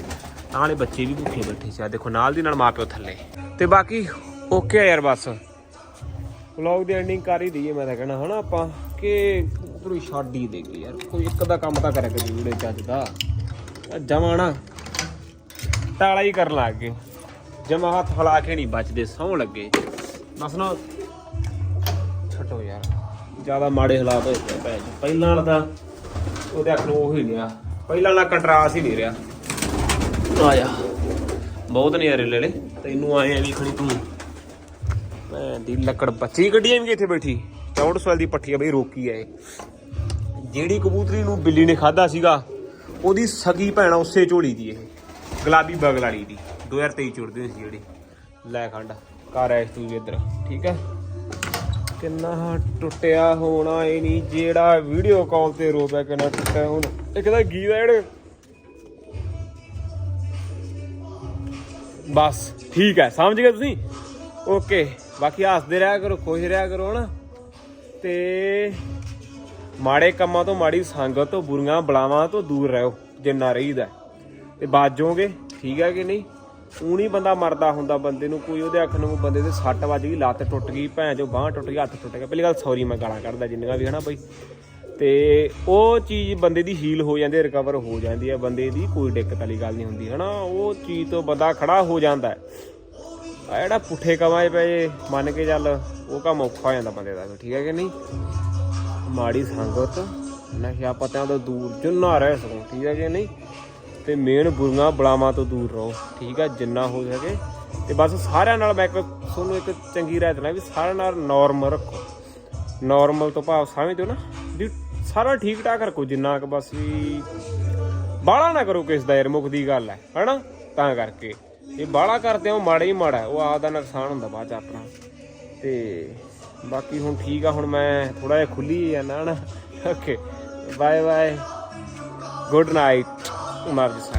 ਨਾਲੇ ਬੱਚੇ ਵੀ ਭੁੱਖੇ ਬੈਠੇ ਸੀ। ਆ ਦੇਖੋ, ਨਾਲ ਦੀ ਨਾਲ ਮਾਪਿਓ ਥੱਲੇ। ਤੇ ਬਾਕੀ ਓਕੇ ਯਾਰ ਬਸ। ਵਲੌਗ ਦੀ ਐਂਡਿੰਗ ਕਰ ਹੀ ਦਈਏ ਮੈਂ ਤਾਂ ਕਹਿਣਾ, ਹਨਾ ਆਪਾਂ? ਕਿ ਪੂਰੀ ਛੱਡ ਹੀ ਦੇਗੇ ਯਾਰ। ਕੋਈ ਇੱਕ ਦਾ ਕੰਮ ਤਾਂ ਕਰਿਆ ਕਰੀ ਵੀਡੀਓ ਚੱਜ ਦਾ। ਜਮਾਣਾ ਟਾਲਾ ਹੀ ਕਰਨ ਲੱਗ ਗਏ। ਜਮਾ ਹੱਥ ਹਲਾ ਕੇ ਨਹੀਂ ਬਚਦੇ ਸੌਂ ਲੱਗੇ। ਬਸ ਨਾ, ਛੱਡੋ ਯਾਰ। ਜ਼ਿਆਦਾ ਮਾੜੇ ਹਾਲਾਤ ਹੋਏ ਪਏ ਭੈਣ ਪਹਿਲਾਂ ਵਾਲਾ ਤਾਂ ਉਹਦੇ ਅੱਖ ਨੂੰ ਉਹ ਹੀ ਰਿਹਾ। ਪਹਿਲਾਂ ਵਾਲਾ ਕੰਟਰਾਸ ਹੀ ਨਹੀਂ ਰਿਹਾ। ਆ ਬਹੁਤ ਨਜ਼ਾਰੇ ਲੈ ਲੈ ਤੈਨੂੰ ਆਏ ਆ ਵੀ ਤੂੰ। ਮੈਂ ਦੀ ਲੱਕੜ ਬੱਚੀ ਗੱਡੀਆਂ ਵੀ ਇੱਥੇ ਬੈਠੀ? ਚੌੜ ਸਵਾਲ ਦੀ ਪੱਠੀ ਆ ਬਈ, ਰੋਕੀ ਆ ਇਹ। ਜਿਹੜੀ ਕਬੂਤਰੀ ਨੂੰ ਬਿੱਲੀ ਨੇ ਖਾਦਾ ਸੀਗਾ, ਉਹਦੀ ਸਗੀ ਭੈਣ ਉਸੇ ਝੋਲੀ ਦੀ ਇਹ। ਗੁਲਾਬੀ ਬਗਲ ਵਾਲੀ ਦੀ 2023 ਚੁੜਦੀ ਸੀ ਜਿਹੜੀ। ਲੈ ਖੰਡ, ਘਰ ਐਸ ਤੂੰ ਵੀ ਇੱਧਰ। ਠੀਕ ਹੈ? ਕਿੰਨਾ ਟੁੱਟਿਆ ਹੋਣਾ ਇਹ ਨਹੀਂ ਜਿਹੜਾ ਵੀਡੀਓ ਕਾਲ ਤੇ ਰੋ ਪਿਆ ਕਿੰਨਾ ਟੁੱਟਿਆ ਹੁਣ। ਇੱਕ ਤਾਂ ਗੀਤ ਜਿਹੜੇ ਬਸ, ਠੀਕ ਹੈ। ਸਮਝ ਗਏ ਤੁਸੀਂ? ਓਕੇ, ਬਾਕੀ ਹੱਸਦੇ ਰਿਹਾ ਕਰੋ, ਖੁਸ਼ ਰਿਹਾ ਕਰੋ, ਹਨਾ? ਤੇ ਮਾੜੇ ਕੰਮਾਂ ਤੋਂ ਮਾੜੀ ਸੰਗਤ ਤੋਂ ਬੁਰੀਆਂ ਬਲਾਵਾਂ ਤੋਂ ਦੂਰ ਰਹੋ, ਜਿੰਨਾ ਰਹੀਦਾ ਤੇ ਬਾਜੋਗੇ, ਠੀਕ ਹੈ ਕਿ ਨਹੀਂ? ਊਂ ਨਹੀਂ ਬੰਦਾ ਮਰਦਾ ਹੁੰਦਾ ਬੰਦੇ ਨੂੰ, ਕੋਈ ਉਹਦੇ ਅੱਖ ਨੂੰ ਬੰਦੇ ਦੇ ਸੱਟ ਵੱਜ ਗਈ, ਲੱਤ ਟੁੱਟ ਗਈ, ਭੈਣ ਚੋ ਬਾਹ ਟੁੱਟ ਗਈ, ਹੱਥ ਟੁੱਟ ਗਿਆ। ਪਹਿਲੀ ਗੱਲ ਸੌਰੀ ਮੈਂ ਗਾਲਾਂ ਕੱਢਦਾ ਜਿੰਨੀਆਂ ਵੀ, ਹਨਾ ਬਈ? ਤੇ ਉਹ ਚੀਜ਼ ਬੰਦੇ ਦੀ ਹੀਲ ਹੋ ਜਾਂਦੀ ਹੈ ਰਿਕਵਰ ਹੋ ਜਾਂਦੀ ਹੈ, ਬੰਦੇ ਦੀ ਕੋਈ ਦਿੱਕਤ ਵਾਲੀ ਗੱਲ ਨਹੀਂ ਹੁੰਦੀ, ਹਨਾ? ਉਹ ਚੀਜ਼ ਤੋਂ ਬੰਦਾ ਖੜਾ ਹੋ ਜਾਂਦਾ ਹੈ। ਆ ਜਿਹੜਾ ਪੁੱਠੇ ਕਮਾਂ 'ਚ ਪਏ ਮੰਨ ਕੇ ਚੱਲ, ਉਹ ਕੰਮ ਔਖਾ ਹੋ ਜਾਂਦਾ ਬੰਦੇ ਦਾ, ਠੀਕ ਹੈ ਕਿ ਨਹੀਂ? ਮਾੜੀ ਸੰਗਤ ਨਸ਼ਾ ਪਤਿਆਂ ਤੋਂ ਦੂਰ ਜਿੰਨਾ ਰਹਿ ਸਕੋ, ਠੀਕ ਹੈ ਕਿ ਨਹੀਂ? ਤੇ ਮੇਨ ਬੁਰੀਆਂ ਬਲਾਵਾਂ ਤੋਂ ਦੂਰ ਰਹੋ, ਠੀਕ ਹੈ, ਜਿੰਨਾ ਹੋ ਸਕੇ। ਤੇ ਬਸ ਸਾਰਿਆਂ ਨਾਲ ਮੈਂ ਇੱਕ ਤੁਹਾਨੂੰ ਇੱਕ ਚੰਗੀ ਰਾਏ ਨਾ ਵੀ ਸਾਰਿਆਂ ਨਾਲ ਨਾਰਮਲ ਰੱਖੋ। ਨਾਰਮਲ ਤੋਂ ਭਾਵ ਸਮਝਦੇ ਹੋ ਨਾ ਵੀ ਸਾਰਾ ਠੀਕ ਠਾਕ ਰੱਖੋ ਜਿੰਨਾ ਕੁ ਬਸ ਵੀ। ਬਾਹਲਾ ਨਾ ਕਰੋ ਕਿਸ ਦਾ ਯਾਰ, ਮੁੱਖ ਦੀ ਗੱਲ ਹੈ, ਹਨਾ? ਤਾਂ ਕਰਕੇ। ਇਹ ਬਾਹਲਾ ਕਰਦੇ ਹੋ ਮਾੜਾ ਹੀ ਮਾੜਾ ਉਹ ਆਪ ਦਾ ਨੁਕਸਾਨ ਹੁੰਦਾ ਬਾਅਦ ਚ ਆਪਣਾ। ਤੇ ਬਾਕੀ ਹੁਣ ਠੀਕ ਆ, ਹੁਣ ਮੈਂ ਥੋੜਾ ਜਿਹਾ ਖੁੱਲੀ ਜਾਂਦਾ, ਹਨਾ? Okay bye bye good night Umar ji sir.